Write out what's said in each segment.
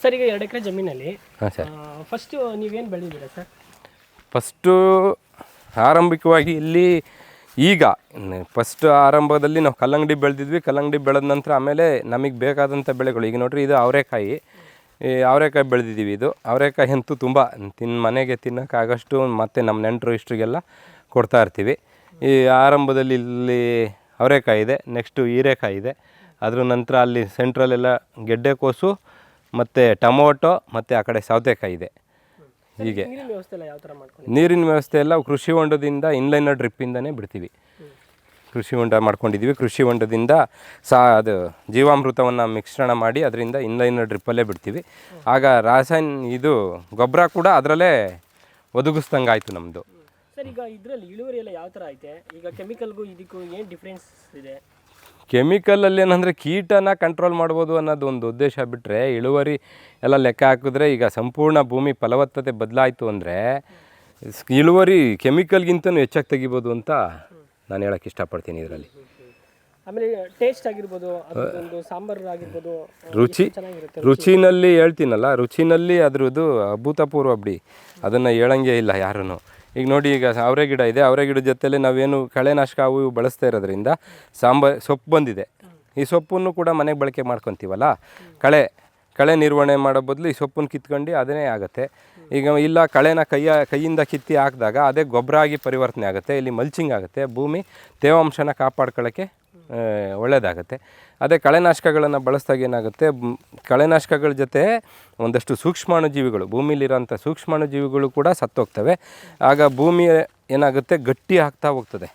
Sir ಈಗ ಎರಡು ಎಕರೆ ಜಮೀನಲ್ಲಿ ಹಾಂ ಸರ್. ಫಸ್ಟ್ ನೀವೇನು ಬೆಳೆದಿದ್ದೀರಾ ಸರ್? ಫಸ್ಟು ಆರಂಭಿಕವಾಗಿ ಇಲ್ಲಿ ಈಗ ಫಸ್ಟ್ ಆರಂಭದಲ್ಲಿ ನಾವು ಕಲ್ಲಂಗಡಿ ಬೆಳೆದಿದ್ವಿ. ಕಲ್ಲಂಗಡಿ ಬೆಳೆದ ನಂತರ ಆಮೇಲೆ ನಮಗೆ ಬೇಕಾದಂಥ ಬೆಳೆಗಳು ಈಗ ನೋಡ್ರಿ ಇದು ಅವರೆಕಾಯಿ. ಈ ಅವರೆಕಾಯಿ ಬೆಳೆದಿದ್ದೀವಿ ಇದು. ಅವರೆಕಾಯಿ ಅಂತೂ ತುಂಬ ತಿನ್ ಮನೆಗೆ ತಿನ್ನೋಕ್ಕಾಗಷ್ಟು ಮತ್ತು ನಮ್ಮ ನೆಂಟರು ಇಷ್ಟರಿಗೆಲ್ಲ ಕೊಡ್ತಾ ಇರ್ತೀವಿ. ಈ ಆರಂಭದಲ್ಲಿ ಇಲ್ಲಿ ಅವರೆಕಾಯಿ ಇದೆ ನೆಕ್ಸ್ಟು ಹೀರೆಕಾಯಿ ಇದೆ. ಅದರ ನಂತರ ಅಲ್ಲಿ ಸೆಂಟ್ರಲ್ಲೆಲ್ಲ ಗೆಡ್ಡೆಕೋಸು ಮತ್ತು ಟೊಮೊಟೊ ಮತ್ತು ಆ ಕಡೆ ಸೌತೆಕಾಯಿ ಇದೆ. ಹೀಗೆ. ನೀರಿನ ವ್ಯವಸ್ಥೆ ಎಲ್ಲ ಯಾವ ಥರ ಮಾಡ್ಕೊಂಡು ನೀರಿನ ವ್ಯವಸ್ಥೆ ಎಲ್ಲ ಕೃಷಿ ಹೊಂಡದಿಂದ ಇನ್ಲೈನರ್ ಡ್ರಿಪ್ಪಿಂದನೇ ಬಿಡ್ತೀವಿ. ಕೃಷಿ ಹೊಂಡ ಮಾಡ್ಕೊಂಡಿದ್ದೀವಿ. ಕೃಷಿ ಹೊಂಡದಿಂದ ಸಾ ಅದು ಜೀವಾಮೃತವನ್ನು ಮಿಶ್ರಣ ಮಾಡಿ ಅದರಿಂದ ಇನ್ಲೈನರ್ ಡ್ರಿಪ್ಪಲ್ಲೇ ಬಿಡ್ತೀವಿ. ಆಗ ರಾಸಾಯನ ಇದು ಗೊಬ್ಬರ ಕೂಡ ಅದರಲ್ಲೇ ಒದಗಿಸ್ದಂಗೆ ಆಯಿತು ನಮ್ಮದು ಸರ್ ಈಗ ಇದರಲ್ಲಿ ಇಳುವರಿ ಎಲ್ಲ ಯಾವ ಥರ ಐತೆ? ಈಗ ಕೆಮಿಕಲ್ಗೂ ಇದಕ್ಕೂ ಏನು ಡಿಫ್ರೆನ್ಸ್ ಇದೆ? ಕೆಮಿಕಲಲ್ಲಿ ಏನಂದರೆ ಕೀಟನ ಕಂಟ್ರೋಲ್ ಮಾಡ್ಬೋದು ಅನ್ನೋದು ಒಂದು ಉದ್ದೇಶ ಬಿಟ್ಟರೆ ಇಳುವರಿ ಎಲ್ಲ ಲೆಕ್ಕ ಹಾಕಿದ್ರೆ ಈಗ ಸಂಪೂರ್ಣ ಭೂಮಿ ಫಲವತ್ತತೆ ಬದಲಾಯಿತು ಅಂದರೆ ಇಳುವರಿ ಕೆಮಿಕಲ್ಗಿಂತನೂ ಹೆಚ್ಚಾಗಿ ತೆಗಿಬೋದು ಅಂತ ನಾನು ಹೇಳೋಕ್ಕೆ ಇಷ್ಟಪಡ್ತೀನಿ ಇದರಲ್ಲಿ. ಆಮೇಲೆ ಟೇಸ್ಟ್ ಆಗಿರ್ಬೋದು ಅದೊಂದು ಸಾಂಬಾರು ಆಗಿರ್ಬೋದು ರುಚಿ ರುಚಿನಲ್ಲಿ ಹೇಳ್ತೀನಲ್ಲ ರುಚಿನಲ್ಲಿ ಅದ್ರದ್ದು ಅಭೂತಪೂರ್ವ ಬಿಡಿ ಅದನ್ನು ಹೇಳಂಗೆ ಇಲ್ಲ ಯಾರೂ ಈಗ ನೋಡಿ, ಈಗ ಅವರೇ ಗಿಡ ಇದೆ. ಅವರೇ ಗಿಡದ ಜೊತೆಲಿ ನಾವೇನು ಕಳೆನಾಶಕ ಅವು ಇವು ಬಳಸ್ತಾ ಇರೋದ್ರಿಂದ ಸಾಂಬಾರ್ ಸೊಪ್ಪು ಬಂದಿದೆ. ಈ ಸೊಪ್ಪನ್ನು ಕೂಡ ಮನೆಗೆ ಬಳಕೆ ಮಾಡ್ಕೊತೀವಲ್ಲ? ಕಳೆ ಕಳೆ ನಿರ್ವಹಣೆ ಮಾಡೋ ಬದಲು ಈ ಸೊಪ್ಪನ್ನು ಕಿತ್ಕೊಂಡು ಅದನ್ನೇ ಆಗುತ್ತೆ. ಈಗ ಇಲ್ಲ, ಕಳೆನ ಕೈಯ, ಕೈಯಿಂದ ಕಿತ್ತಿ ಹಾಕಿದಾಗ ಅದೇ ಗೊಬ್ಬರ ಆಗಿ ಪರಿವರ್ತನೆ ಆಗುತ್ತೆ. ಇಲ್ಲಿ ಮಲ್ಚಿಂಗ್ ಆಗುತ್ತೆ. ಭೂಮಿ ತೇವಾಂಶನ ಕಾಪಾಡ್ಕೊಳ್ಳೋಕ್ಕೆ ಒಳ್ಳೆಯದಾಗುತ್ತೆ ಅದೇ ಕಳೆನಾಶಕಗಳನ್ನು ಬಳಸಿದಾಗ ಏನಾಗುತ್ತೆ ಕಳೆನಾಶಕಗಳ ಜೊತೆ ಒಂದಷ್ಟು ಸೂಕ್ಷ್ಮಾಣುಜೀವಿಗಳು ಭೂಮಿಲಿರೋಂಥ ಸೂಕ್ಷ್ಮಾಣುಜೀವಿಗಳು ಕೂಡ ಸತ್ತೋಗ್ತವೆ. ಆಗ ಭೂಮಿ ಏನಾಗುತ್ತೆ, ಗಟ್ಟಿ ಆಗ್ತಾ ಹೋಗ್ತದೆ.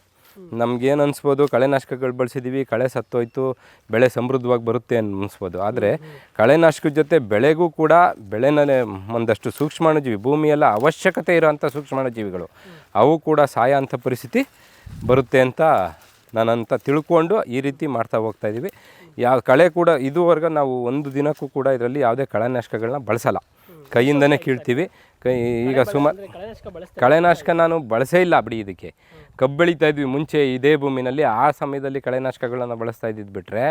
ನಮಗೇನು ಅನಿಸ್ಬೋದು, ಕಳೆನಾಶಕಗಳು ಬಳಸಿದ್ದೀವಿ ಕಳೆ ಸತ್ತೋಯ್ತು, ಬೆಳೆ ಸಮೃದ್ಧವಾಗಿ ಬರುತ್ತೆ ಅನ್ನಿಸ್ಬೋದು ಆದರೆ ಕಳೆನಾಶಕದ ಜೊತೆ ಬೆಳೆಗೂ ಕೂಡ ಬೆಳೆನೇ ಒಂದಷ್ಟು ಸೂಕ್ಷ್ಮಾಣುಜೀವಿ, ಭೂಮಿಯೆಲ್ಲ ಅವಶ್ಯಕತೆ ಇರೋಂಥ ಸೂಕ್ಷ್ಮಾಣುಜೀವಿಗಳು, ಅವು ಕೂಡ ಸಾಯ ಅಂಥ ಪರಿಸ್ಥಿತಿ ಬರುತ್ತೆ ಅಂತ ನಾನಂತ ತಿಳ್ಕೊಂಡು ಈ ರೀತಿ ಮಾಡ್ತಾ ಹೋಗ್ತಾ ಇದ್ದೀವಿ. ಯಾವ ಕಳೆ ಕೂಡ ಇದುವರೆಗೂ ನಾವು ಒಂದು ದಿನಕ್ಕೂ ಕೂಡ ಇದರಲ್ಲಿ ಯಾವುದೇ ಕಳೆನಾಶಕಗಳನ್ನ ಬಳಸಲ್ಲ. ಕೈಯಿಂದನೇ ಕೀಳ್ತೀವಿ. ಕೈ ಈಗ ಸುಮಾರು ಕಳೆನಾಶಕ ನಾನು ಬಳಸೇ ಇಲ್ಲ ಬಿಡಿ ಇದಕ್ಕೆ. ಕಬ್ಬು ಬೆಳೀತಾ ಇದ್ವಿ ಮುಂಚೆ ಇದೇ ಭೂಮಿನಲ್ಲಿ. ಆ ಸಮಯದಲ್ಲಿ ಕಳೆನಾಶಕಗಳನ್ನು ಬಳಸ್ತಾ ಇದ್ದಿದ್ದು ಬಿಟ್ಟರೆ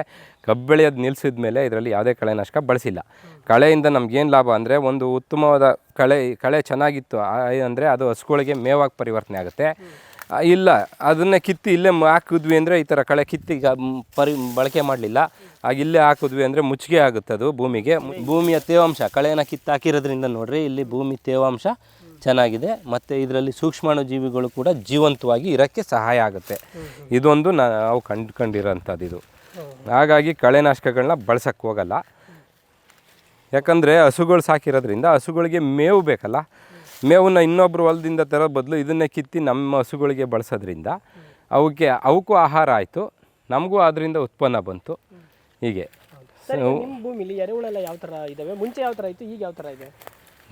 ಕಬ್ಬು ಬೆಳೆಯೋದು ನಿಲ್ಲಿಸಿದ ಮೇಲೆ ಇದರಲ್ಲಿ ಯಾವುದೇ ಕಳೆನಾಶಕ ಬಳಸಿಲ್ಲ. ಕಳೆಯಿಂದ ನಮ್ಗೇನು ಲಾಭ ಅಂದರೆ ಒಂದು ಉತ್ತಮವಾದ ಕಳೆ ಕಳೆ ಚೆನ್ನಾಗಿತ್ತು. ಅಂದರೆ ಅದು ಹಸುಗಳಿಗೆ ಮೇವಾಗಿ ಪರಿವರ್ತನೆ ಆಗುತ್ತೆ. ಇಲ್ಲ, ಅದನ್ನೇ ಕಿತ್ತಿ ಇಲ್ಲೇ ಹಾಕಿದ್ವಿ ಅಂದರೆ ಈ ಥರ ಕಳೆ ಕಿತ್ತಿ ಪರಿ, ಬಳಕೆ ಮಾಡಲಿಲ್ಲ. ಆಗ ಇಲ್ಲೇ ಹಾಕಿದ್ವಿ ಅಂದರೆ ಮುಚ್ಚಿಗೆ ಆಗುತ್ತೆ ಅದು ಭೂಮಿಗೆ. ಭೂಮಿಯ ತೇವಾಂಶ, ಕಳೆನ ಕಿತ್ತು ಹಾಕಿರೋದ್ರಿಂದ ನೋಡ್ರಿ, ಇಲ್ಲಿ ಭೂಮಿ ತೇವಾಂಶ ಚೆನ್ನಾಗಿದೆ. ಮತ್ತು ಇದರಲ್ಲಿ ಸೂಕ್ಷ್ಮಾಣು ಜೀವಿಗಳು ಕೂಡ ಜೀವಂತವಾಗಿ ಇರೋಕ್ಕೆ ಸಹಾಯ ಆಗುತ್ತೆ. ಇದೊಂದು ನಾವು ಕಂಡುಕೊಂಡಿರೋಂಥದ್ದು ಇದು. ಹಾಗಾಗಿ ಕಳೆನಾಶಕಗಳನ್ನ ಬಳಸಕ್ಕೆ ಹೋಗಲ್ಲ. ಯಾಕಂದರೆ ಹಸುಗಳು ಸಾಕಿರೋದ್ರಿಂದ ಹಸುಗಳಿಗೆ ಮೇವು ಬೇಕಲ್ಲ. ಮೇವನ್ನ ಇನ್ನೊಬ್ಬರು ಹೊಲದಿಂದ ತರೋ ಬದಲು ಇದನ್ನೇ ಕಿತ್ತಿ ನಮ್ಮ ಹಸುಗಳಿಗೆ ಬಳಸೋದ್ರಿಂದ ಅವಕ್ಕೆ ಅವಕ್ಕೂ ಆಹಾರ ಆಯಿತು ನಮಗೂ ಅದರಿಂದ ಉತ್ಪನ್ನ ಬಂತು. ಹೀಗೆ. ನಿಮ್ಮ ಭೂಮಿಲಿ ಎರೆಹುಳೆಲ್ಲ ಯಾವ ಥರ ಇದಾವೆ? ಮುಂಚೆ ಯಾವ ಥರ ಇತ್ತು ಈಗ ಯಾವ ಥರ ಇದೆ?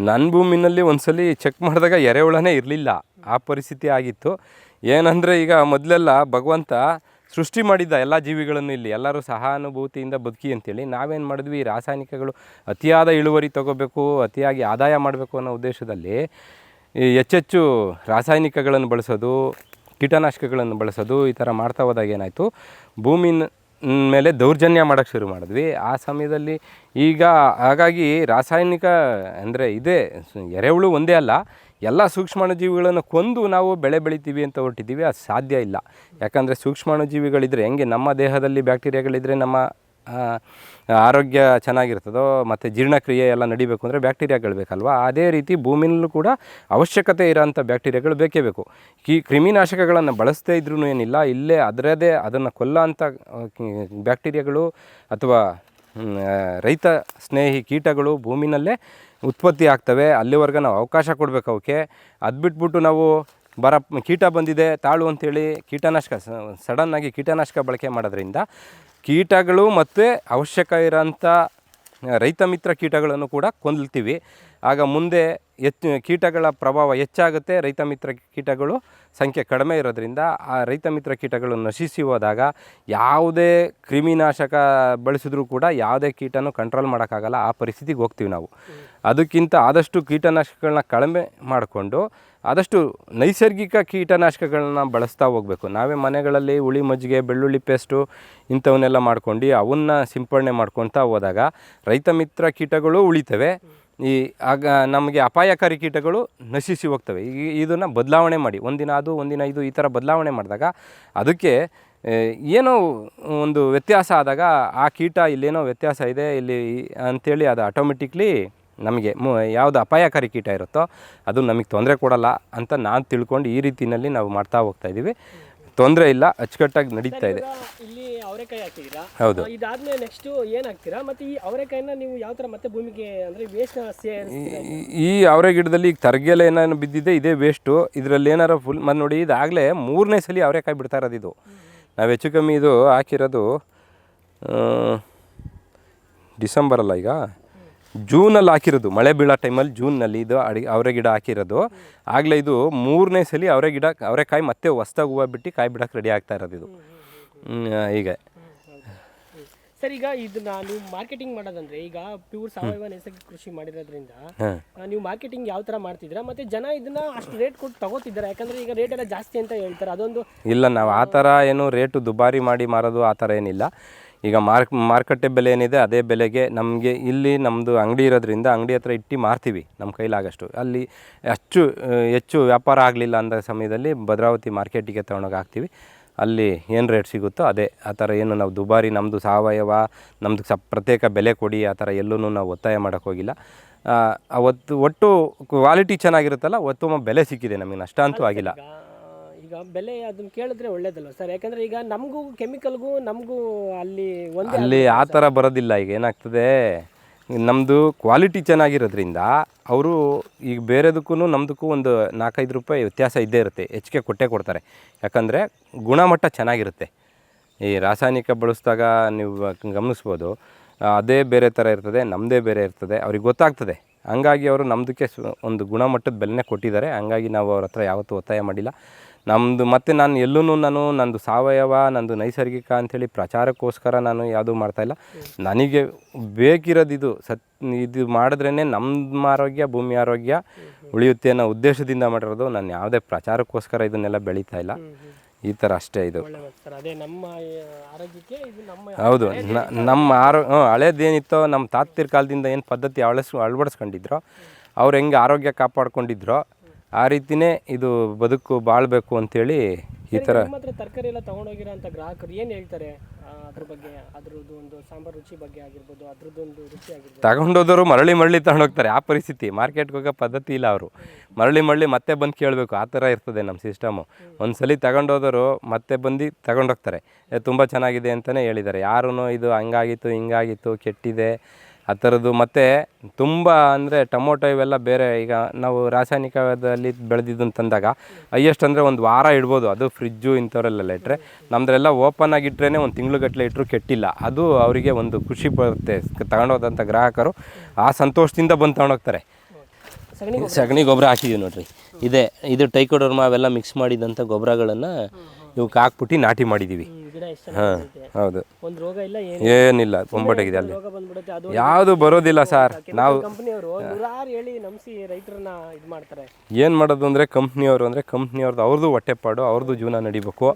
ನನ್ನ ಭೂಮಿನಲ್ಲಿ ಒಂದ್ಸಲಿ ಚೆಕ್ ಮಾಡಿದಾಗ ಎರೆಹುಳನೇ ಇರಲಿಲ್ಲ. ಆ ಪರಿಸ್ಥಿತಿ ಆಗಿತ್ತು. ಏನಂದರೆ ಈಗ ಮೊದಲೆಲ್ಲ ಭಗವಂತ ಸೃಷ್ಟಿ ಮಾಡಿದ್ದ ಎಲ್ಲ ಜೀವಿಗಳನ್ನು ಇಲ್ಲಿ ಎಲ್ಲರೂ ಸಹಾನುಭೂತಿಯಿಂದ ಬದುಕಿ ಅಂತೇಳಿ ನಾವೇನು ಮಾಡಿದ್ವಿ? ಈ ರಾಸಾಯನಿಕಗಳು ಅತಿಯಾದ ಇಳುವರಿ ತಗೋಬೇಕು, ಅತಿಯಾಗಿ ಆದಾಯ ಮಾಡಬೇಕು ಅನ್ನೋ ಉದ್ದೇಶದಲ್ಲಿ ಈ ಹೆಚ್ಚೆಚ್ಚು ರಾಸಾಯನಿಕಗಳನ್ನು ಬಳಸೋದು, ಕೀಟನಾಶಕಗಳನ್ನು ಬಳಸೋದು, ಈ ಥರ ಮಾಡ್ತಾ ಹೋದಾಗ ಏನಾಯಿತು? ಭೂಮಿನ ಮೇಲೆ ದೌರ್ಜನ್ಯ ಮಾಡೋಕ್ಕೆ ಶುರು ಮಾಡಿದ್ವಿ. ಆ ಸಮಯದಲ್ಲಿ ಈಗ ಹಾಗಾಗಿ ರಾಸಾಯನಿಕ ಅಂದರೆ ಇದೇ, ಎರೆಹುಳು ಒಂದೇ ಅಲ್ಲ ಎಲ್ಲ ಸೂಕ್ಷ್ಮಾಣುಜೀವಿಗಳನ್ನು ಕೊಂದು ನಾವು ಬೆಳೆ ಬೆಳಿತೀವಿ ಅಂತ ಹೊರಟಿದ್ದೀವಿ, ಅದು ಸಾಧ್ಯ ಇಲ್ಲ. ಯಾಕಂದರೆ ಸೂಕ್ಷ್ಮಾಣುಜೀವಿಗಳಿದ್ರೆ ಹೆಂಗೆ ನಮ್ಮ ದೇಹದಲ್ಲಿ ಬ್ಯಾಕ್ಟೀರಿಯಾಗಳಿದ್ದರೆ ನಮ್ಮ ಆರೋಗ್ಯ ಚೆನ್ನಾಗಿರ್ತದೋ, ಮತ್ತು ಜೀರ್ಣಕ್ರಿಯೆ ಎಲ್ಲ ನಡಿಬೇಕು ಅಂದರೆ ಬ್ಯಾಕ್ಟೀರಿಯಾಗಳು ಬೇಕಲ್ವಾ? ಅದೇ ರೀತಿ ಭೂಮಿನಲ್ಲೂ ಕೂಡ ಅವಶ್ಯಕತೆ ಇರೋಂಥ ಬ್ಯಾಕ್ಟೀರಿಯಾಗಳು ಬೇಕೇ ಬೇಕು. ಈ ಕ್ರಿಮಿನಾಶಕಗಳನ್ನು ಬಳಸದೇ ಇದ್ರೂ ಏನಿಲ್ಲ, ಇಲ್ಲೇ ಅದರದೇ ಅದನ್ನು ಕೊಲ್ಲೋಂಥ ಬ್ಯಾಕ್ಟೀರಿಯಾಗಳು ಅಥವಾ ರೈತ ಸ್ನೇಹಿ ಕೀಟಗಳು ಭೂಮಿನಲ್ಲೇ ಉತ್ಪತ್ತಿ ಆಗ್ತವೆ, ಅಲ್ಲಿವರೆಗೆ ನಾವು ಅವಕಾಶ ಕೊಡಬೇಕು ಅವಕ್ಕೆ. ಅದು ಬಿಟ್ಬಿಟ್ಟು ನಾವು ಬರ, ಕೀಟ ಬಂದಿದೆ, ತಾಳು ಅಂಥೇಳಿ ಕೀಟನಾಶಕ ಸಡನ್ನಾಗಿ ಕೀಟನಾಶಕ ಬಳಕೆ ಮಾಡೋದ್ರಿಂದ ಕೀಟಗಳು ಮತ್ತು ಅವಶ್ಯಕ ಇರೋಂಥ ರೈತ ಮಿತ್ರ ಕೀಟಗಳನ್ನು ಕೂಡ ಕೊಲ್ತೀವಿ ಆಗ ಮುಂದೆ ಹೆಚ್ಚು ಕೀಟಗಳ ಪ್ರಭಾವ ಹೆಚ್ಚಾಗುತ್ತೆ, ರೈತ ಮಿತ್ರ ಕೀಟಗಳು ಸಂಖ್ಯೆ ಕಡಿಮೆ ಇರೋದ್ರಿಂದ ಆ ರೈತ ಮಿತ್ರ ಕೀಟಗಳು ನಶಿಸಿ ಹೋದಾಗ ಯಾವುದೇ ಕ್ರಿಮಿನಾಶಕ ಬಳಸಿದ್ರೂ ಕೂಡ ಯಾವುದೇ ಕೀಟನೂ ಕಂಟ್ರೋಲ್ ಮಾಡೋಕ್ಕಾಗಲ್ಲ, ಆ ಪರಿಸ್ಥಿತಿಗೆ ಹೋಗ್ತೀವಿ ನಾವು. ಅದಕ್ಕಿಂತ ಆದಷ್ಟು ಕೀಟನಾಶಕಗಳನ್ನ ಕಡಿಮೆ ಮಾಡಿಕೊಂಡು ಆದಷ್ಟು ನೈಸರ್ಗಿಕ ಕೀಟನಾಶಕಗಳನ್ನ ಬಳಸ್ತಾ ಹೋಗಬೇಕು. ನಾವೇ ಮನೆಗಳಲ್ಲಿ ಹುಳಿ, ಮಜ್ಜಿಗೆ, ಬೆಳ್ಳುಳ್ಳಿ ಪೇಸ್ಟು ಇಂಥವನ್ನೆಲ್ಲ ಮಾಡ್ಕೊಂಡು ಅವನ್ನ ಸಿಂಪಡಣೆ ಮಾಡ್ಕೊತಾ ಹೋದಾಗ ರೈತ ಮಿತ್ರ ಕೀಟಗಳು ಉಳಿತವೆ. ಈ ಆಗ ನಮಗೆ ಅಪಾಯಕಾರಿ ಕೀಟಗಳು ನಶಿಸಿ ಹೋಗ್ತವೆ. ಈ, ಇದನ್ನು ಬದಲಾವಣೆ ಮಾಡಿ. ಒಂದಿನ ಅದು, ಒಂದಿನ ಇದು, ಈ ಥರ ಬದಲಾವಣೆ ಮಾಡಿದಾಗ ಅದಕ್ಕೆ ಏನೋ ಒಂದು ವ್ಯತ್ಯಾಸ ಆದಾಗ ಆ ಕೀಟ ಇಲ್ಲೇನೋ ವ್ಯತ್ಯಾಸ ಇದೆ, ಇಲ್ಲಿ ಅಂಥೇಳಿ ಅದು ಆಟೋಮೆಟಿಕ್ಲಿ ನಮಗೆ ಮು, ಯಾವುದು ಅಪಾಯಕಾರಿ ಕೀಟ ಇರುತ್ತೋ ಅದು ನಮಗೆ ತೊಂದರೆ ಕೊಡಲ್ಲ ಅಂತ ನಾನು ತಿಳ್ಕೊಂಡು ಈ ರೀತಿಯಲ್ಲಿ ನಾವು ಮಾಡ್ತಾ ಹೋಗ್ತಾ ಇದ್ದೀವಿ. ತೊಂದರೆ ಇಲ್ಲ ಅಚ್ಚುಕಟ್ಟಾಗಿ ನಡೀತಾ ಇದೆ. ಇಲ್ಲಿ ಅವರೆಕಾಯಿ ಹಾಕಿದ್ದೀರಾ? ಹೌದು. ಇದಾದ್ಮೇಲೆ ನೆಕ್ಸ್ಟ್ ಏನು ಹಾಕ್ತೀರಾ ಮತ್ತೆ ಈ ಅವರೆಕಾಯಿನ ನೀವು ಯಾವ ಥರ ಮತ್ತೆ ಭೂಮಿಗೆ ಅಂದರೆ ವೇಸ್ಟ್ ಈ- ಅವರೆ ಗಿಡದಲ್ಲಿ ಈಗ ತರಗೆಲೆ ಏನೇನು ಬಿದ್ದಿದೆ ಇದೇ ವೇಸ್ಟು ಇದರಲ್ಲಿ ಏನಾರು ಫುಲ್ ಮತ್ತು ನೋಡಿ ಇದಾಗಲೇ ಮೂರನೇ ಸಲ ಅವರೆಕಾಯಿ ಬಿಡ್ತಾ ಇರೋದು ಇದು. ನಾವು ಹೆಚ್ಚು ಕಮ್ಮಿ ಇದು ಹಾಕಿರೋದು ಡಿಸೆಂಬರಲ್ಲ ಡಿಸೆಂಬರ್ ಅಲ್ಲ ಈಗ? ಜೂನಲ್ಲಿ ಹಾಕಿರೋದು. ಮಳೆ ಬೀಳೋ ಟೈಮಲ್ಲಿ ಜೂನ್ನಲ್ಲಿ ಇದು ಅಡಿ ಅವರೆ ಗಿಡ ಹಾಕಿರೋದು. ಆಗಲೇ ಇದು ಮೂರನೇ ಸಲ ಅವರೆ ಗಿಡ ಅವರೆಕಾಯಿ ಮತ್ತೆ ಹೊಸ್ದಾಗಿ ಹೂವು ಬಿಟ್ಟು ಕಾಯಿ ಬಿಡೋಕೆ ರೆಡಿ ಆಗ್ತಾ ಇರೋದು ಇದು. ಈಗ. ಹೀಗೆ ಸರ್ ಈಗ ಇದನ್ನ ನೀವು ಮಾರ್ಕೆಟಿಂಗ್ ಮಾಡೋದಂದ್ರೆ ಈಗ ಪ್ಯೂರ್ ಸಾವಯವ ನೈಸರ್ಗಿಕ ಕೃಷಿ ಮಾಡಿರೋದ್ರಿಂದ ನೀವು ಮಾರ್ಕೆಟಿಂಗ್ ಯಾವ ತರ ಮಾಡ್ತಿದ್ದೀರಾ? ಮತ್ತೆ ಜನ ಇದನ್ನ ಅಷ್ಟು ರೇಟ್ ಕೊಟ್ಟು ತಗೋತಿದ್ದಾರೆ? ಯಾಕಂದ್ರೆ ಈಗ ರೇಟ್ ಎಲ್ಲ ಜಾಸ್ತಿ ಅಂತ ಹೇಳ್ತಾರೆ. ಅದೊಂದು ಇಲ್ಲ ನಾವು ಆ ಥರ ಏನು ರೇಟು ದುಬಾರಿ ಮಾಡಿ ಮಾರೋದು ಆ ಥರ ಏನಿಲ್ಲ. ಈಗ ಮಾರ್ಕ್, ಮಾರುಕಟ್ಟೆ ಬೆಲೆ ಏನಿದೆ, ಅದೇ ಬೆಲೆಗೆ ನಮಗೆ ಇಲ್ಲಿ ನಮ್ಮದು ಅಂಗಡಿ ಇರೋದ್ರಿಂದ ಅಂಗಡಿ ಹತ್ರ ಇಟ್ಟು ಮಾರ್ತೀವಿ ನಮ್ಮ ಕೈಲಾಗಷ್ಟು ಅಲ್ಲಿ ಅಷ್ಟು ಹೆಚ್ಚು ವ್ಯಾಪಾರ ಆಗಲಿಲ್ಲ ಅಂದ ಸಮಯದಲ್ಲಿ ಭದ್ರಾವತಿ ಮಾರ್ಕೆಟಿಗೆ ತೊಗೊಂಡೋಗಿ ಹಾಕ್ತೀವಿ. ಅಲ್ಲಿ ಏನು ರೇಟ್ ಸಿಗುತ್ತೋ ಅದೇ, ಆ ಥರ ಏನು ನಾವು ದುಬಾರಿ ನಮ್ಮದು ಸಾವಯವ ನಮ್ಮದು ಸ, ಪ್ರತ್ಯೇಕ ಬೆಲೆ ಕೊಡಿ, ಆ ಥರ ಎಲ್ಲೂ ನಾವು ಒತ್ತಾಯ ಮಾಡೋಕ್ಕೆ ಹೋಗಿಲ್ಲ. ಅವತ್ತು ಒಟ್ಟು ಕ್ವಾಲಿಟಿ ಚೆನ್ನಾಗಿರುತ್ತಲ್ಲ ಒತ್ತು ಬೆಲೆ ಸಿಕ್ಕಿದೆ ನಮಗೆ, ನಷ್ಟ ಅಂತೂ ಆಗಿಲ್ಲ. ಈಗ ಬೆಲೆ ಅದನ್ನ ಕೇಳಿದ್ರೆ ಒಳ್ಳೇದಲ್ಲ ಸರ್? ಯಾಕಂದ್ರೆ ಈಗ ನಮಗೂ ಕೆಮಿಕಲ್ಗೂ ನಮಗೂ ಅಲ್ಲಿ ಒಂದು ಅಲ್ಲಿ ಆ ಥರ ಬರೋದಿಲ್ಲ ಈಗ ಏನಾಗ್ತದೆ? ನಮ್ಮದು ಕ್ವಾಲಿಟಿ ಚೆನ್ನಾಗಿರೋದ್ರಿಂದ ಅವರು ಈಗ ಬೇರೆದಕ್ಕೂ ನಮ್ಮದಕ್ಕೂ ಒಂದು ನಾಲ್ಕೈದು ರೂಪಾಯಿ ವ್ಯತ್ಯಾಸ ಇದ್ದೇ ಇರುತ್ತೆ ಹೆಚ್ಚಿಗೆ ಕೊಟ್ಟೆ ಕೊಡ್ತಾರೆ. ಯಾಕಂದರೆ ಗುಣಮಟ್ಟ ಚೆನ್ನಾಗಿರುತ್ತೆ. ಈ ರಾಸಾಯನಿಕ ಬಳಸಿದಾಗ ನೀವು ಗಮನಿಸ್ಬೋದು ಅದೇ ಬೇರೆ ಥರ ಇರ್ತದೆ ನಮ್ಮದೇ ಬೇರೆ ಇರ್ತದೆ ಅವ್ರಿಗೆ ಗೊತ್ತಾಗ್ತದೆ. ಹಂಗಾಗಿ ಅವರು ನಮ್ಮದಕ್ಕೆ ಒಂದು ಗುಣಮಟ್ಟದ ಬೆಲೆನೇ ಕೊಟ್ಟಿದ್ದಾರೆ. ಹಂಗಾಗಿ ನಾವು ಅವ್ರ ಹತ್ರ ಯಾವತ್ತೂ ಒತ್ತಾಯ ಮಾಡಿಲ್ಲ. ನಮ್ಮದು ಮತ್ತು ನಾನು ಎಲ್ಲೂ ನಾನು ನಂದು ಸಾವಯವ ನಂದು ನೈಸರ್ಗಿಕ ಅಂಥೇಳಿ ಪ್ರಚಾರಕ್ಕೋಸ್ಕರ ನಾನು ಯಾವುದೂ ಮಾಡ್ತಾಯಿಲ್ಲ ನನಗೆ ಬೇಕಿರೋದು ಇದು. ಸತ್ ಇದು ಮಾಡಿದ್ರೇ ನಮ್ಮ ಆರೋಗ್ಯ ಭೂಮಿ ಆರೋಗ್ಯ ಉಳಿಯುತ್ತೆ ಅನ್ನೋ ಉದ್ದೇಶದಿಂದ ಮಾಡಿರೋದು. ನಾನು ಯಾವುದೇ ಪ್ರಚಾರಕ್ಕೋಸ್ಕರ ಇದನ್ನೆಲ್ಲ ಬೆಳೀತಾ ಇಲ್ಲ. ಈ ಥರ ಅಷ್ಟೇ ಇದು. ಹೌದು. ನಮ್ಮ ಆರೋ ಹ್ಞೂ ಹಳೇದೇನಿತ್ತೋ ನಮ್ಮ ತಾತ್ತಿರ ಕಾಲದಿಂದ ಏನು ಪದ್ಧತಿ ಅಳಸ್ ಅಳವಡಿಸ್ಕೊಂಡಿದ್ರೋ ಅವ್ರು ಹೆಂಗೆ ಆರೋಗ್ಯ ಕಾಪಾಡ್ಕೊಂಡಿದ್ರೋ ಆ ರೀತಿನೇ ಇದು ಬದುಕು ಬಾಳ್ಬೇಕು ಅಂತೇಳಿ ಈ ಥರ ನಿಮ್ಮ ಹತ್ರ ತರಕಾರಿ ಎಲ್ಲ ತಗೊಂಡೋಗಿರೋ ಅಂತ ಗ್ರಾಹಕರು ಏನು ಹೇಳ್ತಾರೆ? ಆ, ಅದ್ರ ಬಗ್ಗೆ ಅದ್ರದ್ದು ಒಂದು ಸಾಂಬಾರ್ ರುಚಿ ಬಗ್ಗೆ ಆಗಿರ್ಬೋದು ಅದ್ರದ್ದೊಂದು ರುಚಿ ಆಗಿರ್ಬೋದು. ತಗೊಂಡೋದವರು ಮರಳಿ ಮರಳಿ ತಗೊಂಡೋಗ್ತಾರೆ ಆ ಪರಿಸ್ಥಿತಿ. ಮಾರ್ಕೆಟ್ಗೆ ಹೋಗೋ ಪದ್ಧತಿ ಇಲ್ಲ ಅವರು. ಮರಳಿ ಮರಳಿ ಮತ್ತೆ ಬಂದು ಕೇಳಬೇಕು ಆ ಥರ ಇರ್ತದೆ ನಮ್ಮ ಸಿಸ್ಟಮು ಒಂದು ಸಲ ತಗೊಂಡೋದವರು ಮತ್ತೆ ಬಂದು ತಗೊಂಡೋಗ್ತಾರೆ. ತುಂಬ ಚೆನ್ನಾಗಿದೆ ಅಂತಲೇ ಹೇಳಿದ್ದಾರೆ. ಯಾರೂ ಇದು ಹಂಗಾಗಿತ್ತು ಹಿಂಗಾಗಿತ್ತು ಕೆಟ್ಟಿದೆ. ಆ ಥರದ್ದು ಮತ್ತು ತುಂಬ ಅಂದರೆ ಟೊಮೊಟೊ ಇವೆಲ್ಲ ಬೇರೆ ಈಗ ನಾವು ರಾಸಾಯನಿಕದಲ್ಲಿ ಬೆಳೆದಿದ್ದನ್ನು ತಂದಾಗ ಹೈಯೆಸ್ಟ್ ಅಂದರೆ ಒಂದು ವಾರ ಇಡ್ಬೋದು. ಅದು ಫ್ರಿಜ್ಜು ಇಂಥವರೆಲ್ಲ ಇಟ್ಟರೆ ನಮ್ಮದ್ರೆಲ್ಲ ಓಪನ್ ಆಗಿಟ್ರೇ ಒಂದು ತಿಂಗ್ಳುಗಟ್ಟಲೆ ಇಟ್ಟರು ಕೆಟ್ಟಿಲ್ಲ. ಅದು ಅವರಿಗೆ ಒಂದು ಖುಷಿ ಬರುತ್ತೆ. ತಗೊಂಡೋದಂಥ ಗ್ರಾಹಕರು ಆ ಸಂತೋಷದಿಂದ ಬಂದು ತಗೊಂಡೋಗ್ತಾರೆ ಸಗಣಿ ಸಗಣಿ ಗೊಬ್ಬರ ಹಾಕಿದ್ದೀವಿ ನೋಡಿರಿ. ಇದೆ ಇದು ಟೈಕೋಡರ್ಮ ಅವೆಲ್ಲ ಮಿಕ್ಸ್ ಮಾಡಿದಂಥ ಗೊಬ್ಬರಗಳನ್ನು ಇವಕ್ಕೆ ಹಾಕ್ಬಿಟ್ಟು ನಾಟಿ ಮಾಡಿದ್ದೀವಿ. ಹಾಂ ಹೌದು. ಒಂದು ರೋಗ ಇಲ್ಲ ಏನು ಏನಿಲ್ಲ ಬೊಂಬಟಾಗಿದೆ ಅಲ್ಲಿ. ರೋಗ ಬಂದ್ಬಿಡುತ್ತೆ ಅದು ಯಾವುದು ಬರೋದಿಲ್ಲ ಸರ್. ನಾವು ಕಂಪನಿಯವರು ನೂರಾರು ಹೇಳಿ ನಂಬಿಸಿ ರೈತರನ್ನ ಇದು ಮಾಡ್ತಾರೆ. ಏನು ಮಾಡೋದು ಅಂದರೆ ಕಂಪ್ನಿಯವರು ಅಂದರೆ ಕಂಪ್ನಿಯವ್ರದ್ದು ಅವ್ರದ್ದು ಹೊಟ್ಟೆಪಾಡು ಅವ್ರದ್ದು ಜೀವನ ನಡಿಬೇಕು.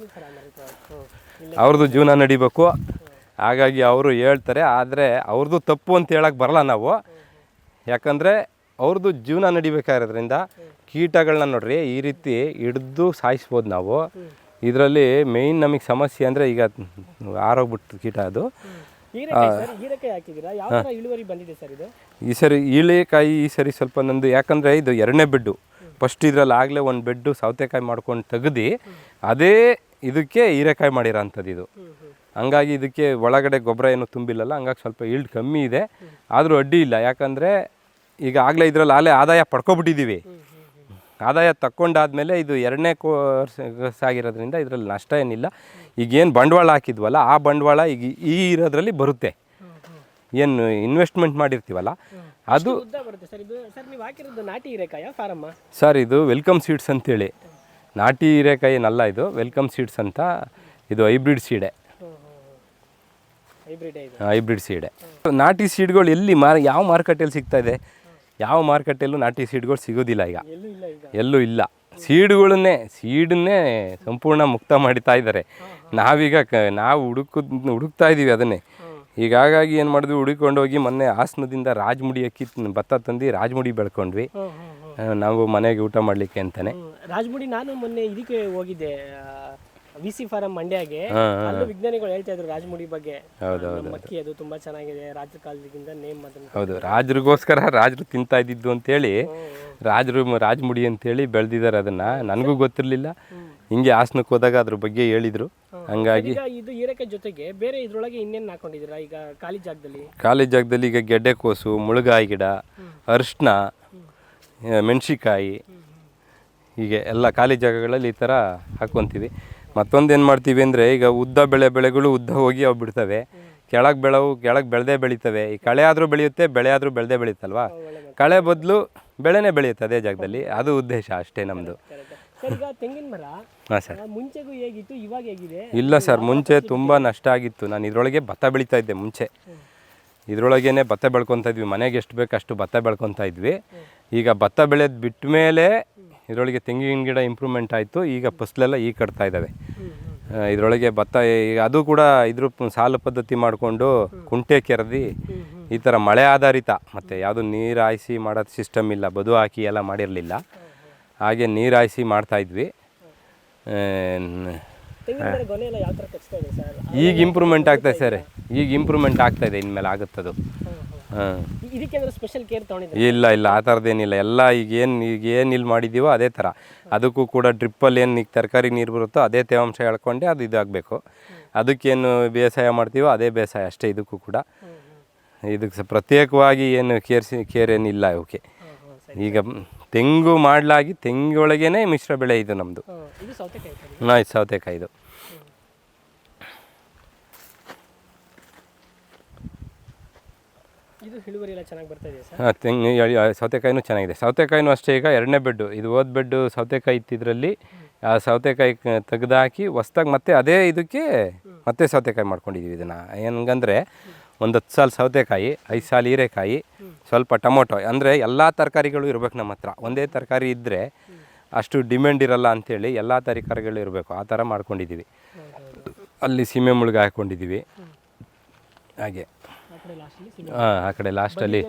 ಅವ್ರದ್ದು ಜೀವನ ನಡಿಬೇಕು. ಹಾಗಾಗಿ ಅವರು ಹೇಳ್ತಾರೆ ಆದರೆ ಅವ್ರದ್ದು ತಪ್ಪು ಅಂತ ಹೇಳಕ್ಕೆ ಬರಲ್ಲ ನಾವು. ಯಾಕಂದರೆ ಅವ್ರದ್ದು ಜೀವನ ನಡಿಬೇಕಾಗಿರೋದ್ರಿಂದ ಕೀಟಗಳನ್ನ ನೋಡ್ರಿ ಈ ರೀತಿ ಹಿಡ್ದು ಸಾಯಿಸ್ಬೋದು ನಾವು. ಇದರಲ್ಲಿ ಮೇಯ್ನ್ ನಮಗೆ ಸಮಸ್ಯೆ ಅಂದರೆ ಈಗ ಆರೋಗ್ಬಿಟ್ಟು ಕೀಟ ಅದು. ಈ ಸರಿ ಈಳೆಕಾಯಿ ಈ ಸರಿ ಸ್ವಲ್ಪ ನಂದು ಯಾಕಂದರೆ ಇದು ಎರಡನೇ ಬೆಡ್ಡು. ಫಸ್ಟ್ ಇದರಲ್ಲಿ ಆಗಲೇ ಒಂದು ಬೆಡ್ಡು ಸೌತೆಕಾಯಿ ಮಾಡ್ಕೊಂಡು ತೆಗ್ದು ಅದೇ ಇದಕ್ಕೆ ಹೀರೆಕಾಯಿ ಮಾಡಿರೋ ಅಂಥದ್ದು ಇದು. ಹಂಗಾಗಿ ಇದಕ್ಕೆ ಒಳಗಡೆ ಗೊಬ್ಬರ ಏನು ತುಂಬಿಲ್ಲಲ್ಲ ಹಂಗಾಗಿ ಸ್ವಲ್ಪ ಈಲ್ಡ್ ಕಮ್ಮಿ ಇದೆ. ಆದರೂ ಅಡ್ಡಿ ಇಲ್ಲ ಯಾಕಂದರೆ ಈಗ ಆಗಲೇ ಇದರಲ್ಲಿ ಆಲೇ ಆದಾಯ ಪಡ್ಕೊಬಿಟ್ಟಿದ್ದೀವಿ. ಆದಾಯ ತಕ್ಕೊಂಡಾದಮೇಲೆ ಇದು ಎರಡನೇ ಕೋರ್ಸ್ ಆಗಿರೋದ್ರಿಂದ ಇದರಲ್ಲಿ ನಷ್ಟ ಏನಿಲ್ಲ. ಈಗೇನು ಬಂಡವಾಳ ಹಾಕಿದ್ವಲ್ಲ ಆ ಬಂಡವಾಳ ಈಗ ಈ ಇರೋದ್ರಲ್ಲಿ ಬರುತ್ತೆ. ಏನು ಇನ್ವೆಸ್ಟ್ಮೆಂಟ್ ಮಾಡಿರ್ತೀವಲ್ಲ ಅದು ಸರ್. ಇದು ವೆಲ್ಕಮ್ ಸೀಡ್ಸ್ ಅಂತೇಳಿ. ನಾಟಿ ಹೀರೆಕಾಯಿ ಏನಲ್ಲ ಇದು ವೆಲ್ಕಮ್ ಸೀಡ್ಸ್ ಅಂತ. ಇದು ಹೈಬ್ರಿಡ್ ಸೀಡೆ. ಹೈಬ್ರಿಡ್ ಸೀಡೆ. ನಾಟಿ ಸೀಡ್ಗಳು ಎಲ್ಲಿ ಮಾರ್ ಯಾವ ಮಾರುಕಟ್ಟೆಯಲ್ಲಿ ಸಿಗ್ತಾ ಇದೆ? ಯಾವ ಮಾರುಕಟ್ಟೆಯಲ್ಲೂ ನಾಟಿ ಸೀಡ್ಗಳು ಸಿಗೋದಿಲ್ಲ ಈಗ. ಎಲ್ಲೂ ಇಲ್ಲ ಸೀಡ್ಗಳನ್ನೇ ಸೀಡನ್ನೇ ಸಂಪೂರ್ಣ ಮುಕ್ತ ಮಾಡಿತಾ ಇದ್ದಾರೆ. ನಾವೀಗ ಕ ನಾವು ಹುಡುಕುದ್ ಹುಡುಕ್ತಾ ಇದ್ದೀವಿ ಅದನ್ನೇ. ಈಗ ಹಾಗಾಗಿ ಏನು ಮಾಡಿದ್ವಿ ಹುಡುಕೊಂಡು ಹೋಗಿ ಮೊನ್ನೆ ಹಾಸನದಿಂದ ರಾಜಮುಡಿ ಅಕ್ಕಿ ಭತ್ತ ತಂದು ರಾಜಮುಡಿ ಬೆಳ್ಕೊಂಡ್ವಿ. ನಾವು ಮನೆಗೆ ಊಟ ಮಾಡಲಿಕ್ಕೆ ಅಂತಾನೆ. ರಾಜಮುಡಿ ನಾನು ಮೊನ್ನೆ ಇದಕ್ಕೆ ಹೋಗಿದ್ದೆ. ವಿ ಸಿ ಫಾರಂ ಮಂಡ್ಯಗೆ ಅಲ್ಲೂ ವಿಜ್ಞಾನಿಗಳು ಹೇಳ್ತಾ ಇದ್ರು ರಾಜಮುಡಿ ಬಗ್ಗೆ. ನಮ್ಮ ಅಕ್ಕಿ ಅದು ತುಂಬಾ ಚೆನ್ನಾಗಿದೆ ರಾಜರ ಕಾಲದಿಂದ ನೇಮ್ ಅದನ್ನ ಹೌದು ರಾಜರಿಗೋಸ್ಕರ ರಾಜರು ತಿಂತಾ ಇದ್ದಿದ್ದು ಅಂತೇಳಿ ರಾಜರು ರಾಜಮುಡಿ ಅಂತೇಳಿ ಬೆಳೆದಿದ್ದಾರೆ ಅದನ್ನ. ನನಗೂ ಗೊತ್ತಿರಲಿಲ್ಲ. ಹಿಂಗೆ ಹಾಸನಕ್ಕೆ ಹೋದಾಗ ಅದ್ರ ಬಗ್ಗೆ ಹೇಳಿದ್ರು. ಹಂಗಾಗಿ ಈಗ ಇದು ಹೀರೆಕಾಯಿ ಜೊತೆಗೆ ಬೇರೆ ಇದ್ರೊಳಗೆ ಇನ್ನೇನು ಹಾಕೊಂಡಿದ್ದೀರಾ? ಈಗ ಖಾಲಿ ಜಾಗದಲ್ಲಿ. ಖಾಲಿ ಜಾಗದಲ್ಲಿ ಈಗ ಗೆಡ್ಡೆಕೋಸು ಮುಳುಗಾಯಿ ಗಿಡ ಅರಿಶಿನ ಮೆಣಸಿಕಾಯಿ ಹೀಗೆ ಎಲ್ಲ ಖಾಲಿ ಜಾಗಗಳಲ್ಲಿ ಈ ಥರ ಹಾಕ್ಕೊತೀವಿ. ಮತ್ತೊಂದು ಏನು ಮಾಡ್ತೀವಿ ಅಂದರೆ ಈಗ ಉದ್ದ ಬೆಳೆ ಬೆಳೆಗಳು ಉದ್ದ ಹೋಗಿ ಅವು ಬಿಡ್ತವೆ. ಕೆಳಗೆ ಬೆಳೆವು ಕೆಳಗೆ ಬೆಳೆದೇ ಬೆಳೀತವೆ. ಈ ಕಳೆ ಆದರೂ ಬೆಳೆಯುತ್ತೆ ಬೆಳೆ ಆದರೂ ಬೆಳೆದೇ ಬೆಳೀತಲ್ವಾ? ಕಳೆ ಬದಲು ಬೆಳೆನೇ ಬೆಳೆಯುತ್ತೆ ಅದೇ ಜಾಗದಲ್ಲಿ. ಅದು ಉದ್ದೇಶ ಅಷ್ಟೇ ನಮ್ಮದು ತೆಂಗಿನ ಮರ ಹಾಂ ಸರ್. ಮುಂಚೆಗೂ ಹೇಗಿತ್ತು ಇವಾಗ ಹೇಗಿದೆ? ಇಲ್ಲ ಸರ್ ಮುಂಚೆ ತುಂಬ ನಷ್ಟ ಆಗಿತ್ತು. ನಾನು ಇದರೊಳಗೆ ಭತ್ತ ಬೆಳೀತಾ ಇದ್ದೆ ಮುಂಚೆ. ಇದರೊಳಗೇನೆ ಭತ್ತ ಬೆಳ್ಕೊತಾ ಇದ್ವಿ. ಮನೆಗೆ ಎಷ್ಟು ಬೇಕು ಅಷ್ಟು ಭತ್ತ ಬೆಳ್ಕೊತಾ ಇದ್ವಿ. ಈಗ ಭತ್ತ ಬೆಳೆದು ಬಿಟ್ಟ ಮೇಲೆ ಇದರೊಳಗೆ ತೆಂಗಿನ ಗಿಡ ಇಂಪ್ರೂವ್ಮೆಂಟ್ ಆಯಿತು. ಈಗ ಫಸ್ಲೆಲ್ಲ ಈಗ ಕಟ್ತಾ ಇದ್ದಾವೆ. ಇದರೊಳಗೆ ಭತ್ತ ಈಗ ಅದು ಕೂಡ ಇದ್ರ ಸಾಲು ಪದ್ಧತಿ ಮಾಡಿಕೊಂಡು ಕುಂಟೆ ಕೆರೆದಿ ಈ ಥರ ಮಳೆ ಆಧಾರಿತ ಮತ್ತು ಯಾವುದು ನೀರು ಹಾಯಿಸಿ ಮಾಡೋದು ಸಿಸ್ಟಮ್ ಇಲ್ಲ ಬದು ಹಾಕಿ ಎಲ್ಲ ಮಾಡಿರಲಿಲ್ಲ. ಹಾಗೆ ನೀರು ಹಾಯಿಸಿ ಮಾಡ್ತಾಯಿದ್ವಿ ಈಗ ಇಂಪ್ರೂವ್ಮೆಂಟ್ ಆಗ್ತಾ ಇದೆ ಸರ್. ಈಗ ಇಂಪ್ರೂವ್ಮೆಂಟ್ ಆಗ್ತಾಯಿದೆ ಇನ್ಮೇಲೆ ಆಗುತ್ತದು. ಇದಕ್ಕೆ ಸ್ಪೆಷಲ್ ಕೇರ್ ಇಲ್ಲ ಇಲ್ಲ ಆ ಥರದ್ದೇನಿಲ್ಲ ಎಲ್ಲ ಈಗ ಏನು ಈಗ ಏನು ಇಲ್ಲಿ ಮಾಡಿದ್ದೀವೋ ಅದೇ ಥರ ಅದಕ್ಕೂ ಕೂಡ ಡ್ರಿಪ್ಪಲ್ಲಿ ಏನು ಈಗ ತರಕಾರಿ ನೀರು ಬರುತ್ತೋ ಅದೇ ತೇವಾಂಶ ಹೇಳ್ಕೊಂಡೆ ಅದು ಇದಾಗಬೇಕು. ಅದಕ್ಕೇನು ಬೇಸಾಯ ಮಾಡ್ತೀವೋ ಅದೇ ಬೇಸಾಯ ಅಷ್ಟೇ ಇದಕ್ಕೂ ಕೂಡ. ಇದಕ್ಕೆ ಪ್ರತ್ಯೇಕವಾಗಿ ಏನು ಕೇರ್ಸಿ ಕೇರ್ ಏನಿಲ್ಲ ಓಕೆ ಈಗ ತೆಂಗು ಮಾಡಲಾಗಿ ತೆಂಗೊಳಗೇನೆ ಮಿಶ್ರ ಬೆಳೆ ಇದು ನಮ್ಮದು ಸೌತೆಕಾಯಿ ಹಾಂ ಇದು ಸೌತೆಕಾಯಿ ಇದು ಇದು ತೆಂಗು ಸೌತೆಕಾಯಿನೂ ಚೆನ್ನಾಗಿದೆ. ಸೌತೆಕಾಯಿನೂ ಅಷ್ಟೇ, ಈಗ ಎರಡನೇ ಬೆಡ್ಡು. ಇದು ಓದ್ ಬೆಡ್ಡು ಸೌತೆಕಾಯಿ ಇತ್ತಿದ್ರಲ್ಲಿ, ಆ ಸೌತೆಕಾಯಿ ತೆಗೆದಾಕಿ ಹೊಸ್ದಾಗಿ ಮತ್ತೆ ಅದೇ ಇದಕ್ಕೆ ಮತ್ತೆ ಸೌತೆಕಾಯಿ ಮಾಡ್ಕೊಂಡಿದ್ದೀವಿ ಇದನ್ನು. ಹೆಂಗಂದರೆ, ಒಂದು ಹತ್ತು ಸಾಲು ಸೌತೆಕಾಯಿ, ಐದು ಸಾಲು ಹೀರೆಕಾಯಿ, ಸ್ವಲ್ಪ ಟೊಮೊಟೊ, ಅಂದರೆ ಎಲ್ಲ ತರಕಾರಿಗಳು ಇರಬೇಕು ನಮ್ಮ ಹತ್ರ. ಒಂದೇ ತರಕಾರಿ ಇದ್ದರೆ ಅಷ್ಟು ಡಿಮ್ಯಾಂಡ್ ಇರಲ್ಲ ಅಂಥೇಳಿ ಎಲ್ಲ ತರಕಾರಿಗಳು ಇರಬೇಕು. ಆ ಥರ ಮಾಡ್ಕೊಂಡಿದ್ದೀವಿ ಅಲ್ಲಿ ಸೀಮೆ ಮುಳುಗ ಹಾಕ್ಕೊಂಡಿದ್ದೀವಿ ಹಾಗೆ. ಹಾಂ ಆ ಕಡೆ ಲಾಸ್ಟಲ್ಲಿ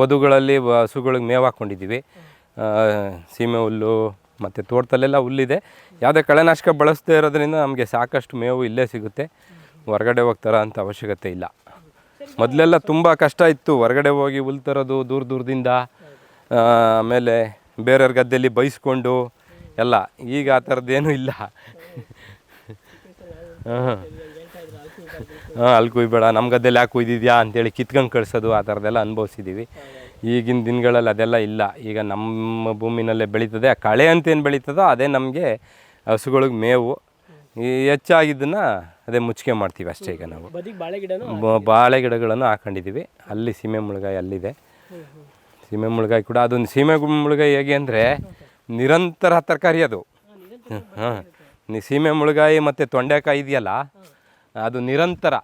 ಬದುಗಳಲ್ಲಿ ಹಸುಗಳಿಗೆ ಮೇವು ಹಾಕ್ಕೊಂಡಿದ್ದೀವಿ ಸೀಮೆ ಹುಲ್ಲು ಮತ್ತು ತೋಟದಲ್ಲೆಲ್ಲ ಹುಲ್ಲಿದೆ. ಯಾವುದೇ ಕಳೆನಾಶಕ ಬಳಸದೇ ಇರೋದ್ರಿಂದ ನಮಗೆ ಸಾಕಷ್ಟು ಮೇವು ಇಲ್ಲೇ ಸಿಗುತ್ತೆ. ಹೊರಗಡೆ ಹೋಗ್ತಾರ ಅಂತ ಅವಶ್ಯಕತೆ ಇಲ್ಲ. ಮೊದಲೆಲ್ಲ ತುಂಬ ಕಷ್ಟ ಇತ್ತು. ಹೊರಗಡೆ ಹೋಗಿ ಹುಲ್ ತರೋದು ದೂರ ದೂರದಿಂದ. ಆಮೇಲೆ ಬೇರೆಯವ್ರ ಗದ್ದೆಯಲ್ಲಿ ಬೈಸ್ಕೊಂಡು ಎಲ್ಲ. ಈಗ ಆ ಥರದ್ದೇನೂ ಇಲ್ಲ. ಹಾಂ ಅಲ್ಲಿ ಕುಯ್ಬೇಡ. ನಮ್ಮ ಗದ್ದೆಲಿ ಯಾಕೆ ಕುಯ್ದಿದ್ಯಾ ಅಂತೇಳಿ ಕಿತ್ಕೊಂಡು ಕಳಿಸೋದು ಆ ಥರದ್ದೆಲ್ಲ ಅನುಭವಿಸಿದ್ದೀವಿ ಈಗಿನ ದಿನಗಳಲ್ಲಿ ಅದೆಲ್ಲ ಇಲ್ಲ. ಈಗ ನಮ್ಮ ಭೂಮಿನಲ್ಲೇ ಬೆಳೀತದೆ. ಆ ಕಳೆ ಅಂತೇನು ಬೆಳೀತದೋ ಅದೇ ನಮಗೆ ಹಸುಗಳಿಗೆ ಮೇವು. ಈ ಹೆಚ್ಚಾಗಿದ್ದನ್ನು ಅದೇ ಮುಚ್ಚಿಗೆ ಮಾಡ್ತೀವಿ ಅಷ್ಟೇ ಈಗ ನಾವು. ಬಾಳೆ ಗಿಡಗಳನ್ನು ಹಾಕೊಂಡಿದ್ದೀವಿ ಅಲ್ಲಿ ಸೀಮೆ ಮುಳುಗಾಯಿ ಅಲ್ಲಿದೆ. ಸೀಮೆ ಮುಳುಗಾಯಿ ಕೂಡ ಅದೊಂದು ಸೀಮೆ ಮುಳುಗಾಯಿ ಹೇಗೆ ಅಂದರೆ ನಿರಂತರ ತರಕಾರಿ ಅದು. ಹಾಂ ಸೀಮೆ ಮುಳುಗಾಯಿ ಮತ್ತು ತೊಂಡೆಕಾಯಿ ಇದೆಯಲ್ಲ ಅದು ನಿರಂತರ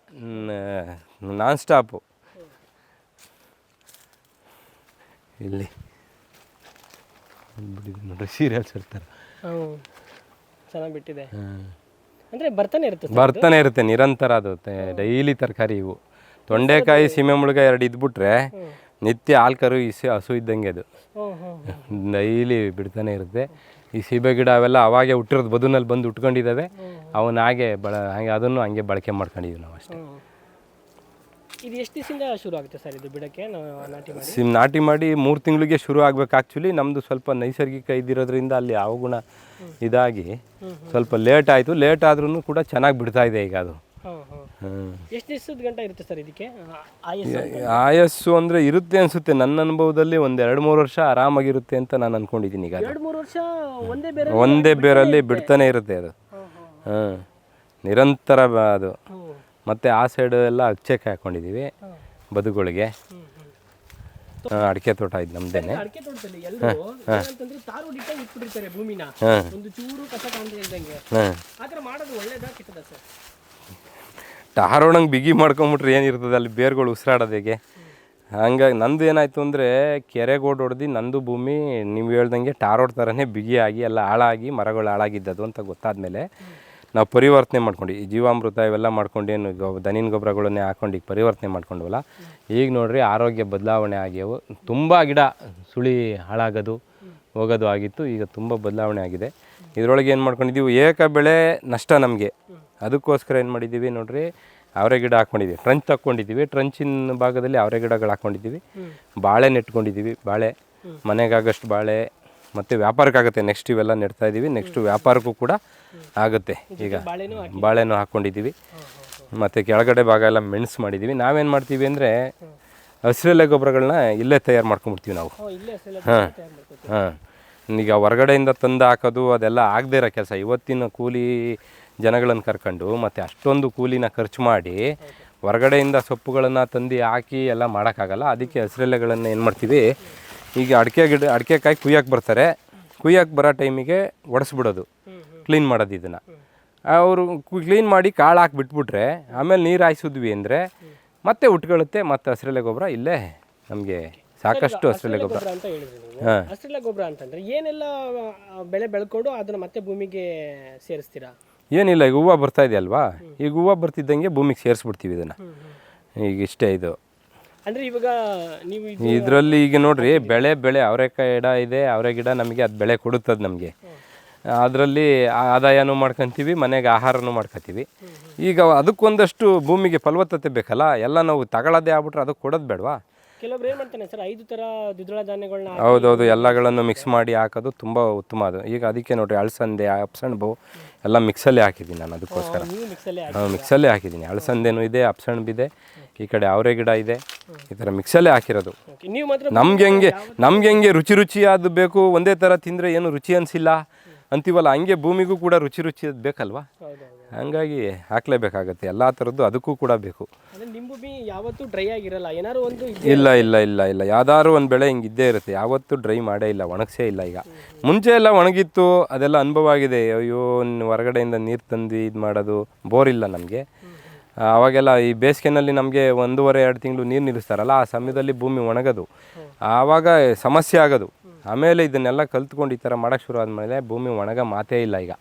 ನಾನ್ ಸ್ಟಾಪು ಇಲ್ಲಿ. ನೋಡ್ರಿ ಸೀರಿಯಲ್ಸ್ ಇರ್ತಾರೆ ಚೆನ್ನಾಗಿ ಬಿಟ್ಟಿದೆ. ಅಂದರೆ ಬರ್ತಾನೆ ಇರುತ್ತೆ ಬರ್ತಾನೆ ಇರುತ್ತೆ ನಿರಂತರ ಅದು ಡೈಲಿ ತರಕಾರಿ ಇವು. ತೊಂಡೆಕಾಯಿ ಸೀಮೆ ಮುಳುಗ ಎರಡು ಇದ್ಬಿಟ್ರೆ ನಿತ್ಯ ಆಲ್ಕರು ಕರು ಇಸಿ ಹಸು ಇದ್ದಂಗೆ ಅದು. ಡೈಲಿ ಬಿಡ್ತಾನೆ ಇರುತ್ತೆ. ಈ ಸೀಬೆ ಗಿಡ ಅವೆಲ್ಲ ಅವಾಗೆ ಹುಟ್ಟಿರೋದು ಬದುನಲ್ಲಿ ಬಂದು ಉಟ್ಕೊಂಡಿದ್ದಾವೆ. ಅವನ್ನ ಹಾಗೆ ಬಳ ಹಾಗೆ ಅದನ್ನು ಹಂಗೆ ಬಳಕೆ ಮಾಡ್ಕೊಂಡಿದ್ದೀವಿ ನಾವು ಅಷ್ಟೇ. ಇದು ಎಷ್ಟು ದಿವಸದಿಂದ ಶುರು ಆಗುತ್ತೆ ಸರ್ ಇದು ಬಿಡಕ್ಕೆ? ನಾಟಿ ಮಾಡಿ. ಸಿಮ್ ನಾಟಿ ಮಾಡಿ ಮೂರು ತಿಂಗಳಿಗೆ ಶುರು ಆಗ್ಬೇಕು ಆ್ಯಕ್ಚುಲಿ ನಮ್ಮದು ಸ್ವಲ್ಪ ನೈಸರ್ಗಿಕ ಇದ್ದಿರೋದ್ರಿಂದ ಅಲ್ಲಿ ಯಾವ ಗುಣ ಇದಾಗಿ ಸ್ವಲ್ಪ ಲೇಟ್ ಆಯಿತು. ಲೇಟ್ ಆದ್ರೂ ಕೂಡ ಚೆನ್ನಾಗಿ ಬಿಡ್ತಾ ಇದೆ ಈಗ ಅದು. ಎಷ್ಟು ದಿವಸದ ಗಂಟ ಇರುತ್ತೆ ಸರ್ ಇದಕ್ಕೆ? ಆಯಸ್ಸು ಅಂದರೆ ಇರುತ್ತೆ ಅನಿಸುತ್ತೆ. ನನ್ನ ಅನುಭವದಲ್ಲಿ ಒಂದು ಎರಡು ಮೂರು ವರ್ಷ ಆರಾಮಾಗಿರುತ್ತೆ ಅಂತ ನಾನು ಅನ್ಕೊಂಡಿದ್ದೀನಿ ಈಗ ಎರಡು ಮೂರು ವರ್ಷ ಒಂದೇ ಬೇರೆ ಒಂದೇ ಬೇರಲ್ಲಿ ಬಿಡ್ತಾನೆ ಇರುತ್ತೆ ಅದು. ಹಾಂ ನಿರಂತರ ಬ- ಅದು. ಮತ್ತು ಆ ಸೈಡ್ ಎಲ್ಲ ಅಚ್ಚೆಕ್ಕೆ ಹಾಕ್ಕೊಂಡಿದ್ದೀವಿ ಬದುಗಳಿಗೆ. ಅಡಿಕೆ ತೋಟ ಇದು ನಮ್ದೇನೆ. ಅಡಿಕೆ ತೋಟದಲ್ಲಿ ಎಲ್ಲರೂ ಏನಂತಂದ್ರೆ ತಾರು ಡಿಟ್ಟಂಗೆ ಇಟ್ಬಿಟ್ಟಿರ್ತಾರೆ ಭೂಮಿನ. ಹಾಂ. ಒಂದು ಚೂರು ಕಸ ಕಾಣದೇ ಇಲ್ದಂಗೆ. ಹಾಂ. ಆ ಥರ ಮಾಡೋದು ಒಳ್ಳೇದಾ ಕೆಟ್ಟದಾ ಸರ್? ಟಾರೋಣಂಗೆ ಬಿಗಿ ಮಾಡ್ಕೊಂಬಿಟ್ರೆ ಏನಿರ್ತದೆ ಅಲ್ಲಿ ಬೇರ್ಗಳು ಉಸಿರಾಡೋದು ಹೇಗೆ? ಹಂಗಾಗಿ ನಂದು ಏನಾಯಿತು ಅಂದರೆ ಕೆರೆಗೋಡ್ ಹೊಡೆದು ನಂದು ಭೂಮಿ ನೀವು ಹೇಳ್ದಂಗೆ ಟಾರೋಡ್ ಥರನೇ ಬಿಗಿಯಾಗಿ ಎಲ್ಲ ಹಾಳಾಗಿ ಮರಗಳು ಹಾಳಾಗಿದ್ದದು ಅಂತ ಗೊತ್ತಾದಮೇಲೆ ನಾವು ಪರಿವರ್ತನೆ ಮಾಡ್ಕೊಂಡು ಈ ಜೀವಾಮೃತ ಇವೆಲ್ಲ ಮಾಡ್ಕೊಂಡು ಏನು ಗೊ ದನಿನ ಗೊಬ್ಬರಗಳನ್ನೇ ಹಾಕೊಂಡು ಈಗ ಪರಿವರ್ತನೆ ಮಾಡ್ಕೊಂಡವಲ್ಲ? ಈಗ ನೋಡ್ರಿ ಆರೋಗ್ಯ ಬದಲಾವಣೆ ಆಗ್ಯವು. ತುಂಬ ಗಿಡ ಸುಳಿ ಹಾಳಾಗೋದು ಹೋಗೋದು ಆಗಿತ್ತು. ಈಗ ತುಂಬ ಬದಲಾವಣೆ ಆಗಿದೆ. ಇದರೊಳಗೆ ಏನು ಮಾಡ್ಕೊಂಡಿದ್ದೀವಿ? ಏಕ ಬೆಳೆ ನಷ್ಟ ನಮಗೆ. ಅದಕ್ಕೋಸ್ಕರ ಏನು ಮಾಡಿದ್ದೀವಿ ನೋಡ್ರಿ? ಅವರೆ ಗಿಡ ಹಾಕ್ಕೊಂಡಿದ್ದೀವಿ ಟ್ರಂಚ್ ತಕ್ಕೊಂಡಿದ್ದೀವಿ. ಟ್ರಂಚಿನ ಭಾಗದಲ್ಲಿ ಅವರೆ ಗಿಡಗಳು ಹಾಕ್ಕೊಂಡಿದ್ದೀವಿ ಬಾಳೆ ನೆಟ್ಕೊಂಡಿದ್ದೀವಿ ಬಾಳೆ. ಮನೆಗಾಗಷ್ಟು ಬಾಳೆ. ಮತ್ತು ವ್ಯಾಪಾರಕ್ಕಾಗುತ್ತೆ. ನೆಕ್ಸ್ಟ್ ಇವೆಲ್ಲ ನೆಡ್ತಾ ಇದ್ದೀವಿ ನೆಕ್ಸ್ಟ್ ವ್ಯಾಪಾರಕ್ಕೂ ಕೂಡ ಆಗುತ್ತೆ. ಈಗ ಬಾಳೆನೂ ಹಾಕ್ಕೊಂಡಿದ್ದೀವಿ ಮತ್ತು ಕೆಳಗಡೆ ಭಾಗ ಎಲ್ಲ ಮೆಣಸು ಮಾಡಿದ್ದೀವಿ. ನಾವೇನು ಮಾಡ್ತೀವಿ ಅಂದರೆ ಹಸಿರೆಲೆ ಗೊಬ್ಬರಗಳನ್ನ ಇಲ್ಲೇ ತಯಾರು ಮಾಡ್ಕೊಂಬಿಡ್ತೀವಿ ನಾವು. ಹಾಂ. ಹಾಂ. ಈಗ ಹೊರಗಡೆಯಿಂದ ತಂದು ಹಾಕೋದು ಅದೆಲ್ಲ ಆಗದೇ ಇರೋ ಕೆಲಸ. ಇವತ್ತಿನ ಕೂಲಿ ಜನಗಳನ್ನು ಕರ್ಕೊಂಡು ಮತ್ತು ಅಷ್ಟೊಂದು ಕೂಲಿನ ಖರ್ಚು ಮಾಡಿ ಹೊರಗಡೆಯಿಂದ ಸೊಪ್ಪುಗಳನ್ನು ತಂದು ಹಾಕಿ ಎಲ್ಲ ಮಾಡೋಕ್ಕಾಗಲ್ಲ. ಅದಕ್ಕೆ ಹಸಿರೆಲೆಗಳನ್ನು ಏನು ಮಾಡ್ತೀವಿ ಈಗ ಅಡಿಕೆ ಗಿಡ ಅಡಿಕೆ ಕಾಯಿ ಕುಯ್ಯಕ್ಕೆ ಬರ್ತಾರೆ. ಕುಯ್ಯಕ್ಕೆ ಬರೋ ಟೈಮಿಗೆ ಒಡೆಸ್ಬಿಡೋದು. ಕ್ಲೀನ್ ಮಾಡೋದು ಇದನ್ನು. ಅವರು ಕ್ಲೀನ್ ಮಾಡಿ ಕಾಳು ಹಾಕಿ ಬಿಟ್ಬಿಟ್ರೆ ಆಮೇಲೆ ನೀರು ಹಾಯಿಸಿದ್ವಿ ಅಂದರೆ ಮತ್ತೆ ಉಟ್ಕೊಳ್ಳುತ್ತೆ ಮತ್ತು ಹಸಿರೆಲೆ ಗೊಬ್ಬರ ಇಲ್ಲೇ ನಮಗೆ ಸಾಕಷ್ಟು ಹಸಿರೆಲೆ ಗೊಬ್ಬರ ಅಂತ ಹಾಂ. ಹಸಿರೆಲೆ ಗೊಬ್ಬರ ಅಂತಂದ್ರೆ ಏನೆಲ್ಲ ಬೆಳೆ ಬೆಳ್ಕೊಂಡು ಅದನ್ನು ಮತ್ತೆ ಭೂಮಿಗೆ ಸೇರಿಸ್ತೀರಾ? ಏನಿಲ್ಲ ಈಗ ಹೂವು ಬರ್ತಾ ಇದೆ ಅಲ್ವಾ ಈಗ ಹೂವು ಬರ್ತಿದ್ದಂಗೆ ಭೂಮಿಗೆ ಸೇರಿಸ್ಬಿಡ್ತೀವಿ ಇದನ್ನು. ಈಗ ಇಷ್ಟೇ ಇದು. ಅಂದ್ರೆ ಇವಾಗ ನೀವು ಇದು ಇದರಲ್ಲಿ ಈಗ ನೋಡ್ರಿ ಬೆಳೆ ಬೆಳೆ ಅವರೆಕಾಯಿ ಗಿಡ ಇದೆ ಅವರೆ ಗಿಡ ನಮಗೆ ಅದು ಬೆಳೆ ಕೊಡುತ್ತದೆ ನಮಗೆ. ಅದರಲ್ಲಿ ಆದಾಯನೂ ಮಾಡ್ಕೊತೀವಿ ಮನೆಗೆ ಆಹಾರನೂ ಮಾಡ್ಕೊತೀವಿ. ಈಗ ಅದಕ್ಕೊಂದಷ್ಟು ಭೂಮಿಗೆ ಫಲವತ್ತತೆ ಬೇಕಲ್ಲ ಎಲ್ಲ ನಾವು ತಗೊಳ್ಳೋದೇ ಆಗ್ಬಿಟ್ರೆ ಅದಕ್ಕೆ ಕೊಡೋದು ಬೇಡವಾ? ಕೆಲವೊಬ್ರು ಏನ್ ಮಾಡ್ತಾನೆ ಸರ್ ಐದು ತರ ದ್ವಿದಳ ಧಾನ್ಯಗಳನ್ನ ಹೌದೌದು ಎಲ್ಲಗಳನ್ನು ಮಿಕ್ಸ್ ಮಾಡಿ ಹಾಕೋದು ತುಂಬ ಉತ್ತಮ ಅದು. ಈಗ ಅದಕ್ಕೆ ನೋಡ್ರಿ ಅಳಸಂದೆ ಅಪ್ಸಣ್ಬು ಎಲ್ಲ ಮಿಕ್ಸಲ್ಲೇ ಹಾಕಿದ್ದೀನಿ ನಾನು ಅದಕ್ಕೋಸ್ಕರ. ನೀವು ಮಿಕ್ಸಲ್ಲಿ ಹಾಕಿದ್ದೀನಿ. ಅಳಸಂದೇನೂ ಇದೆ ಅಪ್ಸಣ್ಬಿದೆ ಈ ಕಡೆ ಅವರೆ ಗಿಡ ಇದೆ ಈ ಥರ ಮಿಕ್ಸಲ್ಲೇ ಹಾಕಿರೋದು. ನಮ್ಗೆ ಹೆಂಗೆ ನಮ್ಗೆ ಹೆಂಗೆ ರುಚಿ ರುಚಿಯಾದ ಬೇಕು ಒಂದೇ ಥರ ತಿಂದರೆ ಏನು ರುಚಿ ಅನಿಸಿಲ್ಲ. ಅಂತೀವಲ್ಲ ಹಂಗೆ ಭೂಮಿಗೂ ಕೂಡ ರುಚಿ ರುಚಿ ಬೇಕಲ್ವಾ? ಹೌದೌದು ಹಂಗಾಗಿ ಹಾಕ್ಲೇಬೇಕಾಗತ್ತೆ ಎಲ್ಲ ಥರದ್ದು ಅದಕ್ಕೂ ಕೂಡ ಬೇಕು. ನಿಮ್ಮ ಭೂಮಿ ಯಾವತ್ತೂ ಡ್ರೈ ಆಗಿರಲ್ಲ ಏನಾದ್ರು ಒಂದು ಇಲ್ಲ ಇಲ್ಲ ಇಲ್ಲ ಇಲ್ಲ. ಯಾವ್ದಾದ್ರು ಒಂದು ಬೆಳೆ ಹಿಂಗೆ ಇದ್ದೇ ಇರುತ್ತೆ ಯಾವತ್ತೂ ಡ್ರೈ ಮಾಡೇ ಇಲ್ಲ ಒಣಗಿಸೇ ಇಲ್ಲ ಈಗ. ಮುಂಚೆ ಎಲ್ಲ ಒಣಗಿತ್ತು ಅದೆಲ್ಲ ಅನುಭವ ಆಗಿದೆ. ಅಯ್ಯೋ ಹೊರಗಡೆಯಿಂದ ನೀರು ತಂದು ಇದು ಮಾಡೋದು ಬೋರ್ ಇಲ್ಲ ನಮಗೆ. ಅವಾಗೆಲ್ಲ ಈ ಬೇಸಿಗೆನಲ್ಲಿ ನಮಗೆ ಒಂದೂವರೆ ಎರಡು ತಿಂಗಳು ನೀರು ನಿಲ್ಲಿಸ್ತಾರಲ್ಲ ಆ ಸಮಯದಲ್ಲಿ ಭೂಮಿ ಒಣಗೋದು. ಆವಾಗ ಸಮಸ್ಯೆ ಆಗೋದು. ಆಮೇಲೆ ಇದನ್ನೆಲ್ಲ ಕಲ್ತ್ಕೊಂಡು ಈ ಥರ ಮಾಡೋಕ್ಕೆ ಶುರು ಆದಮೇಲೆ ಭೂಮಿ ಒಣಗ ಮಾತೇ ಇಲ್ಲ ಈಗ.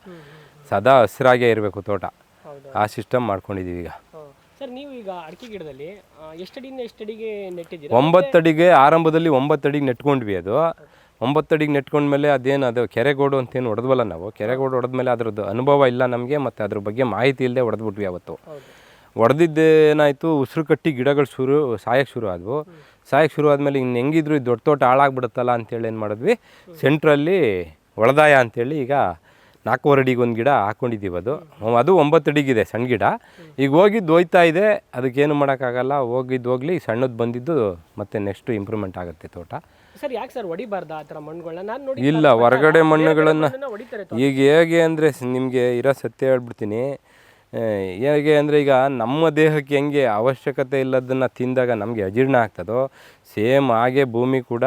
ಸದಾ ಹಸಿರಾಗೇ ಇರಬೇಕು ತೋಟ. ಆ ಸಿಸ್ಟಮ್ ಮಾಡ್ಕೊಂಡಿದ್ದೀವಿ ಈಗ. ಸರ್ ನೀವು ಈಗ ಅಡಿಕೆ ಗಿಡದಲ್ಲಿ ಎಷ್ಟಡಿಯಿಂದ ಎಷ್ಟಡಿಗೆ ನೆಟ್ಟಿದ್ದೀರಾ? ಒಂಬತ್ತಡಿಗೆ ಆರಂಭದಲ್ಲಿ ಒಂಬತ್ತಡಿಗೆ ನೆಟ್ಕೊಂಡ್ವಿ ಅದು. ಒಂಬತ್ತಡಿಗೆ ನೆಟ್ಕೊಂಡ್ಮೇಲೆ ಅದೇನು ಅದು ಕೆರೆಗೋಡು ಅಂತೇನು ಹೊಡೆದ್ವಲ್ಲ ನಾವು. ಕೆರೆಗೋಡು ಹೊಡೆದ್ಮೇಲೆ ಅದ್ರದ್ದು ಅನುಭವ ಇಲ್ಲ ನಮಗೆ ಮತ್ತು ಅದ್ರ ಬಗ್ಗೆ ಮಾಹಿತಿ ಇಲ್ಲದೆ ಹೊಡೆದ್ಬಿಟ್ವಿ ಅವತ್ತು. ಹೊಡೆದಿದ್ದೇನಾಯಿತು ಉಸಿರು ಕಟ್ಟಿ ಗಿಡಗಳು ಶುರು ಸಾಯಕ್ಕೆ ಶುರು ಆದವು. ಸಾಯಕ್ಕೆ ಶುರು ಆದಮೇಲೆ ಇನ್ನು ಹೆಂಗಿದ್ರು ಇದು ದೊಡ್ಡ ತೋಟ ಹಾಳಾಗ್ಬಿಡುತ್ತಲ್ಲ ಅಂತೇಳಿ ಏನು ಮಾಡಿದ್ವಿ? ಸೆಂಟ್ರಲ್ಲಿ ಒಳದಾಯ ಅಂತೇಳಿ ಈಗ ನಾಲ್ಕೂವರೆ ಅಡಿಗೆ ಒಂದು ಗಿಡ ಹಾಕ್ಕೊಂಡಿದ್ದೀವಿ ಅದು. ಅದು ಒಂಬತ್ತು ಅಡಿಗಿದೆ ಸಣ್ಣ ಗಿಡ. ಈಗ ಹೋಗಿದ್ದು ಹೋಯ್ತಾ ಇದೆ. ಅದಕ್ಕೇನು ಮಾಡೋಕ್ಕಾಗಲ್ಲ. ಹೋಗಿದ್ದು ಹೋಗ್ಲಿ ಸಣ್ಣದು ಬಂದಿದ್ದು ಮತ್ತೆ ನೆಕ್ಸ್ಟ್ ಇಂಪ್ರೂವ್ಮೆಂಟ್ ಆಗುತ್ತೆ ತೋಟ. ಸರ್ ಯಾಕೆ ಸರ್ ಹೊಡಿಬಾರ್ದು ಆ ಥರ ಮಣ್ಣುಗಳನ್ನ ನಾನು ನೋಡಿ ಇಲ್ಲ ಹೊರಗಡೆ ಮಣ್ಣುಗಳನ್ನು ಈಗ ಹೇಗೆ ಅಂದರೆ ನಿಮಗೆ ಇರೋ ಸತ್ಯ ಹೇಳ್ಬಿಡ್ತೀನಿ. ಹೇಗೆ ಅಂದರೆ ಈಗ ನಮ್ಮ ದೇಹಕ್ಕೆ ಹೆಂಗೆ ಅವಶ್ಯಕತೆ ಇಲ್ಲದನ್ನು ತಿಂದಾಗ ನಮಗೆ ಅಜೀರ್ಣ ಆಗ್ತದೋ, ಸೇಮ್ ಹಾಗೆ ಭೂಮಿ ಕೂಡ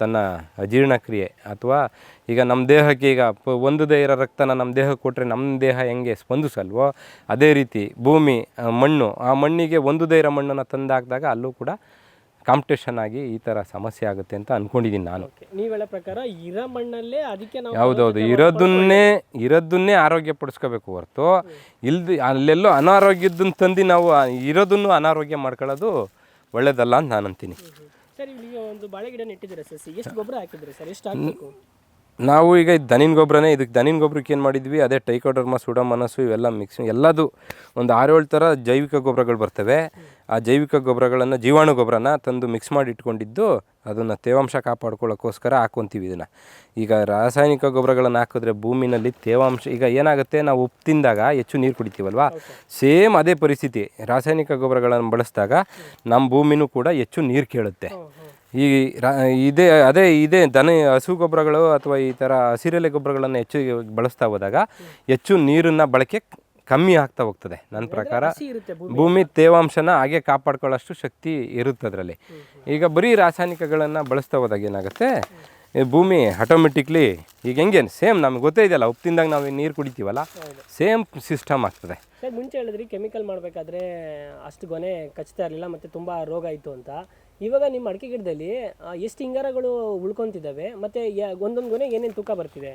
ತನ್ನ ಅಜೀರ್ಣ ಕ್ರಿಯೆ. ಅಥವಾ ಈಗ ನಮ್ಮ ದೇಹಕ್ಕೆ ಈಗ ಒಂದು ಒಂದು ಇರೋ ರಕ್ತನ ನಮ್ಮ ದೇಹಕ್ಕೆ ಕೊಟ್ಟರೆ ನಮ್ಮ ದೇಹ ಹೆಂಗೆ ಸ್ಪಂದಿಸಲ್ವೋ, ಅದೇ ರೀತಿ ಭೂಮಿ ಮಣ್ಣು, ಆ ಮಣ್ಣಿಗೆ ಒಂದು ಇರೋ ಮಣ್ಣನ್ನು ತಂದು ಹಾಕಿದಾಗ ಅಲ್ಲೂ ಕೂಡ ಕಾಂಪಿಟೇಷನ್ ಆಗಿ ಈ ಥರ ಸಮಸ್ಯೆ ಆಗುತ್ತೆ ಅಂತ ಅಂದ್ಕೊಂಡಿದ್ದೀನಿ ನಾನು. ನೀವು ಹೇಳೋ ಪ್ರಕಾರ ಇರೋ ಮಣ್ಣಲ್ಲೇ ಅದಕ್ಕೆ ನಾವು ಹೌದೌದು ಇರೋದನ್ನೇ ಇರೋದನ್ನೇ ಆರೋಗ್ಯ ಪಡಿಸ್ಕೋಬೇಕು ಹೊರತು. ಇಲ್ದು ಅಲ್ಲೆಲ್ಲೋ ಅನಾರೋಗ್ಯದನ್ನ ತಂದು ನಾವು ಇರೋದನ್ನು ಅನಾರೋಗ್ಯ ಮಾಡ್ಕೊಳ್ಳೋದು ಒಳ್ಳೇದಲ್ಲ ಅಂತ ನಾನು ಅಂತೀನಿ. ಸರ್ ಈಗ ಒಂದು ಬಾಳೆ ಗಿಡ ನೆಟ್ಟಿದ್ದೀರಾ ಸಸಿ ಎಷ್ಟು ಗೊಬ್ಬರ ಹಾಕಿದ್ರಿ ಸರ್? ಎಷ್ಟು ಹಾಕಬೇಕು? ನಾವು ಈಗ ಇದು ದನಿನ ಗೊಬ್ಬರನೇ ಇದಕ್ಕೆ ದನಿನ ಗೊಬ್ಬರಕ್ಕೆ ಏನು ಮಾಡಿದ್ವಿ? ಅದೇ ಟೈಕೋಡರ್ಮ ಸುಡಮನಸ್ಸು ಇವೆಲ್ಲ ಮಿಕ್ಸ್ ಎಲ್ಲದು ಒಂದು ಆರೇಳು ಥರ ಜೈವಿಕ ಗೊಬ್ಬರಗಳು ಬರ್ತವೆ. ಆ ಜೈವಿಕ ಗೊಬ್ಬರಗಳನ್ನು ಜೀವಾಣು ಗೊಬ್ಬರನ ತಂದು ಮಿಕ್ಸ್ ಮಾಡಿ ಇಟ್ಕೊಂಡಿದ್ದು ಅದನ್ನು ತೇವಾಂಶ ಕಾಪಾಡ್ಕೊಳ್ಳೋಕ್ಕೋಸ್ಕರ ಹಾಕ್ಕೊಂತೀವಿ ಇದನ್ನು. ಈಗ ರಾಸಾಯನಿಕ ಗೊಬ್ಬರಗಳನ್ನು ಹಾಕಿದ್ರೆ ಭೂಮಿನಲ್ಲಿ ತೇವಾಂಶ ಈಗ ಏನಾಗುತ್ತೆ? ನಾವು ಉಪ್ಪು ತಿಂದಾಗ ಹೆಚ್ಚು ನೀರು ಕುಡಿತೀವಲ್ವಾ? ಸೇಮ್ ಅದೇ ಪರಿಸ್ಥಿತಿ. ರಾಸಾಯನಿಕ ಗೊಬ್ಬರಗಳನ್ನು ಬಳಸಿದಾಗ ನಮ್ಮ ಭೂಮಿನೂ ಕೂಡ ಹೆಚ್ಚು ನೀರು ಕೇಳುತ್ತೆ. ಈ ರಾ ಇದೇ ಅದೇ ಇದೇ ದನ ಹಸು ಗೊಬ್ಬರಗಳು ಅಥವಾ ಈ ಥರ ಹಸಿರೆಲೆ ಗೊಬ್ಬರಗಳನ್ನು ಹೆಚ್ಚು ಬಳಸ್ತಾ ಹೋದಾಗ ಹೆಚ್ಚು ನೀರನ್ನು ಬಳಕೆ ಕಮ್ಮಿ ಆಗ್ತಾ ಹೋಗ್ತದೆ. ನನ್ನ ಪ್ರಕಾರ ಭೂಮಿ. ತೇವಾಂಶನ ಹಾಗೆ ಕಾಪಾಡ್ಕೊಳ್ಳೋಷ್ಟು ಶಕ್ತಿ ಇರುತ್ತೆ ಅದರಲ್ಲಿ ಈಗ ಬರೀ ರಾಸಾಯನಿಕಗಳನ್ನು ಬಳಸ್ತಾ ಹೋದಾಗ ಏನಾಗುತ್ತೆ? ಭೂಮಿ ಆಟೋಮೆಟಿಕ್ಲಿ ಈಗ ಹೆಂಗೆ? ಸೇಮ್ ನಮ್ಗೆ ಗೊತ್ತೇ ಇದೆಯಲ್ಲ ಉಪ್ಪು ತಿಂದಾಗ ನಾವು ನೀರು ಕುಡಿತೀವಲ್ಲ ಸೇಮ್ ಸಿಸ್ಟಮ್ ಆಗ್ತದೆ. ಸರ್ ಮುಂಚೆ ಹೇಳಿದ್ರಿ ಕೆಮಿಕಲ್ ಮಾಡಬೇಕಾದ್ರೆ ಅಷ್ಟು ಗೊನೆ ಕಚ್ತಾ ಇರಲಿಲ್ಲ ಮತ್ತು ತುಂಬ ರೋಗ ಇತ್ತು ಅಂತ. ಇವಾಗ ನಿಮ್ಮ ಅಡಿಕೆ ಗಿಡದಲ್ಲಿ ಎಷ್ಟು ಹಿಂಗಾರಗಳು ಉಳ್ಕೊತಿದ್ದಾವೆ? ಮತ್ತು ಒಂದೊಂದು ಗೊನೆಗೆ ಏನೇನು ತೂಕ ಬರ್ತಿದೆ?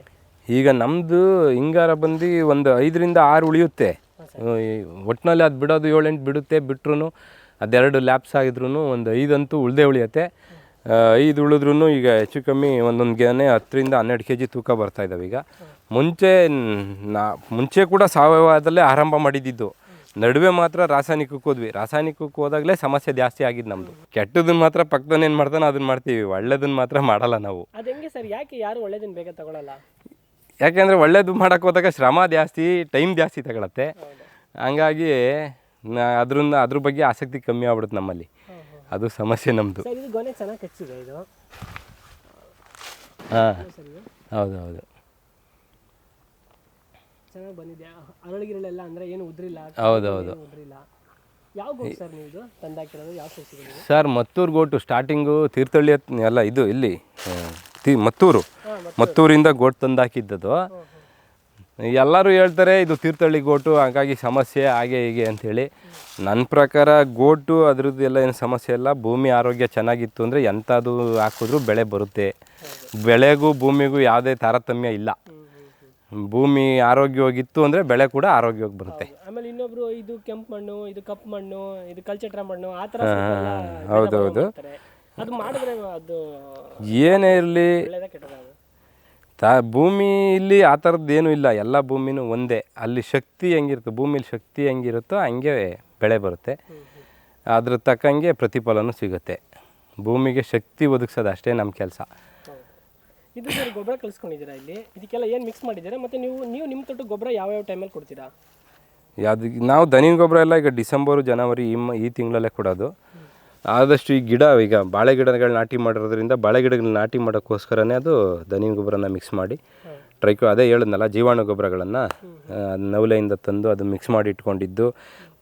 ಈಗ ನಮ್ಮದು ಹಿಂಗಾರ ಬಂದು ಒಂದು ಐದರಿಂದ ಆರು ಉಳಿಯುತ್ತೆ. ಒಟ್ಟಿನಲ್ಲಿ ಅದು ಬಿಡೋದು ಏಳೆಂಟು ಬಿಡುತ್ತೆ ಬಿಟ್ಟರು ಅದೆರಡು ಲ್ಯಾಪ್ಸ್ ಆಗಿದ್ರು ಒಂದು ಐದಂತೂ ಉಳ್ದೇ ಉಳಿಯುತ್ತೆ. ಐದು ಉಳಿದ್ರೂ ಈಗ ಹೆಚ್ಚು ಕಮ್ಮಿ ಒಂದೊಂದು ಗೆನೆ ಹತ್ತರಿಂದ ಹನ್ನೆರಡು ಕೆ ಜಿ ತೂಕ ಬರ್ತಾ ಇದ್ದಾವೆ ಈಗ. ಮುಂಚೆ ನಾ ಮುಂಚೆ ಕೂಡ ಸಾವಯವದಲ್ಲೇ ಆರಂಭ ಮಾಡಿದ್ದಿದ್ದು ನಡುವೆ ಮಾತ್ರ ರಾಸಾಯನಿಕಕ್ಕೆ ಹೋದ್ವಿ. ರಾಸಾಯನಿಕಕ್ಕೆ ಹೋದಾಗಲೇ ಸಮಸ್ಯೆ ಜಾಸ್ತಿ ಆಗಿದ್ದು ನಮ್ಮದು ಕೆಟ್ಟದನ್ನ ಮಾತ್ರ ಪಕ್ಕದನ್ನ ಏನು ಮಾಡ್ತಾನೆ ಅದನ್ನ ಮಾಡ್ತೀವಿ. ಒಳ್ಳೇದನ್ನ ಮಾತ್ರ ಮಾಡಲ್ಲ ನಾವು. ಅದು ಹೆಂಗೆ ಸರ್? ಯಾಕೆ ಯಾರು ಒಳ್ಳೇದನ್ನ ಬೇಗ ತಗೊಳ್ಳಲ್ಲ ಯಾಕೆಂದರೆ ಒಳ್ಳೇದು ಮಾಡೋಕ್ಕೆ ಹೋದಾಗ ಶ್ರಮ ಜಾಸ್ತಿ ಟೈಮ್ ಜಾಸ್ತಿ ತಗೊಳತ್ತೆ. ಹಂಗಾಗಿ ನಾ ಅದ್ರಿಂದ ಅದ್ರ ಬಗ್ಗೆ ಆಸಕ್ತಿ ಕಮ್ಮಿ ಆಗ್ಬಿಡುತ್ತೆ ನಮ್ಮಲ್ಲಿ. ಅದು ಸಮಸ್ಯೆ ನಮ್ಮದು ಸರ್ ಇದು ಗೊನೆ ಚೆನ್ನಾಗಿ ಕಚ್ಚಿದೆ ಇದು. ಹಾಂ. ಹೌದು ಹೌದು. ಚೆನ್ನಾಗಿ ಬಂದಿದೆ. ಅರಳಿಗಿರಳೆಲ್ಲ ಅಂದರೆ ಏನು ಉದ್ರಿಲ್ಲ ಹೌದು ಹೌದು ಏನು ಉದ್ರಿಲ್ಲ. ಯಾವ ಗೋಟ್ ಸರ್ ನೀವು ಇದು? ತಂದಾಕಿರೋದು ಯಾವ ಸಸಿಗಳು? ಸರ್ ಮತ್ತೂರು ಗೋಟು ಸ್ಟಾರ್ಟಿಂಗು ತೀರ್ಥಹಳ್ಳಿ ಹತ್- ಅಲ್ಲ ಇದು ಇಲ್ಲಿ ಆ, ತಿ ಮತ್ತೂರು. ಮತ್ತೂರಿಂದ ಗೋಟ್ ತಂದಾಕಿದ್ದದು ಎಲ್ಲರೂ ಹೇಳ್ತಾರೆ ಇದು ತೀರ್ಥಹಳ್ಳಿ ಗೋಟು ಹಾಗಾಗಿ ಸಮಸ್ಯೆ ಹಾಗೆ ಹೀಗೆ ಅಂಥೇಳಿ. ನನ್ನ ಪ್ರಕಾರ ಗೋಟು ಅದ್ರದ್ದು ಎಲ್ಲ ಏನು ಸಮಸ್ಯೆ ಇಲ್ಲ. ಭೂಮಿ ಆರೋಗ್ಯ ಚೆನ್ನಾಗಿತ್ತು ಅಂದರೆ ಎಂಥದ್ದು ಹಾಕಿದ್ರೂ ಬೆಳೆ ಬರುತ್ತೆ. ಬೆಳೆಗೂ ಭೂಮಿಗೂ ಯಾವುದೇ ತಾರತಮ್ಯ ಇಲ್ಲ. ಭೂಮಿ ಆರೋಗ್ಯವಾಗಿತ್ತು ಅಂದರೆ ಬೆಳೆ ಕೂಡ ಆರೋಗ್ಯವಾಗಿ ಬರುತ್ತೆ. ಆಮೇಲೆ ಇನ್ನೊಬ್ರು ಇದು ಕೆಂಪು ಮಣ್ಣು ಇದು ಕಪ್ಪು ಮಣ್ಣು ಇದು ಕಲ್ಚಟ್ರ ಮಣ್ಣು ಆ ಥರ ಹೌದೌದು. ಅದು ಮಾಡಿದ್ರೆ ಅದು ಏನೇ ಇರಲಿ ತಾ ಭೂಮಿ ಇಲ್ಲಿ ಆ ಥರದ್ದು ಏನೂ ಇಲ್ಲ. ಎಲ್ಲ ಭೂಮಿನೂ ಒಂದೇ. ಅಲ್ಲಿ ಶಕ್ತಿ ಹೆಂಗಿರುತ್ತೆ ಭೂಮಿಲಿ ಶಕ್ತಿ ಹೆಂಗಿರುತ್ತೋ ಹಂಗೆ ಬೆಳೆ ಬರುತ್ತೆ. ಅದ್ರ ತಕ್ಕಂಗೆ ಪ್ರತಿಫಲನೂ ಸಿಗುತ್ತೆ. ಭೂಮಿಗೆ ಶಕ್ತಿ ಒದಗಿಸೋದು ಅಷ್ಟೇ ನಮ್ಮ ಕೆಲಸ. ಇದು ಸರ್ ಗೊಬ್ಬರ ಕಲಿಸ್ಕೊಂಡಿದ್ದೀರಾ ಇಲ್ಲಿ? ಇದಕ್ಕೆಲ್ಲ ಏನು ಮಿಕ್ಸ್ ಮಾಡಿದ್ದೀರಾ? ಮತ್ತು ನೀವು ನೀವು ನಿಮ್ಮ ತೊಟ್ಟು ಗೊಬ್ಬರ ಯಾವ ಯಾವ ಟೈಮಲ್ಲಿ ಕೊಡ್ತೀರಾ? ಯಾವ್ದು ನಾವು ದನಿನ ಗೊಬ್ಬರ ಎಲ್ಲ ಈಗ ಡಿಸೆಂಬರು ಜನವರಿ ಈ ಮ ಈ ತಿಂಗಳಲ್ಲೇ ಕೊಡೋದು. ಆದಷ್ಟು ಈ ಗಿಡ ಈಗ ಬಾಳೆ ಗಿಡಗಳು ನಾಟಿ ಮಾಡಿರೋದ್ರಿಂದ ಬಾಳೆ ಗಿಡಗಳನ್ನ ನಾಟಿ ಮಾಡೋಕ್ಕೋಸ್ಕರನೇ ಅದು ದನಿನ ಗೊಬ್ಬರನ ಮಿಕ್ಸ್ ಮಾಡಿ ಟ್ರೈಕೋ ಅದೇ ಹೇಳಿದ್ನಲ್ಲ ಜೀವಾಣು ಗೊಬ್ಬರಗಳನ್ನು ನವಲೆಯಿಂದ ತಂದು ಅದು ಮಿಕ್ಸ್ ಮಾಡಿ ಇಟ್ಕೊಂಡಿದ್ದು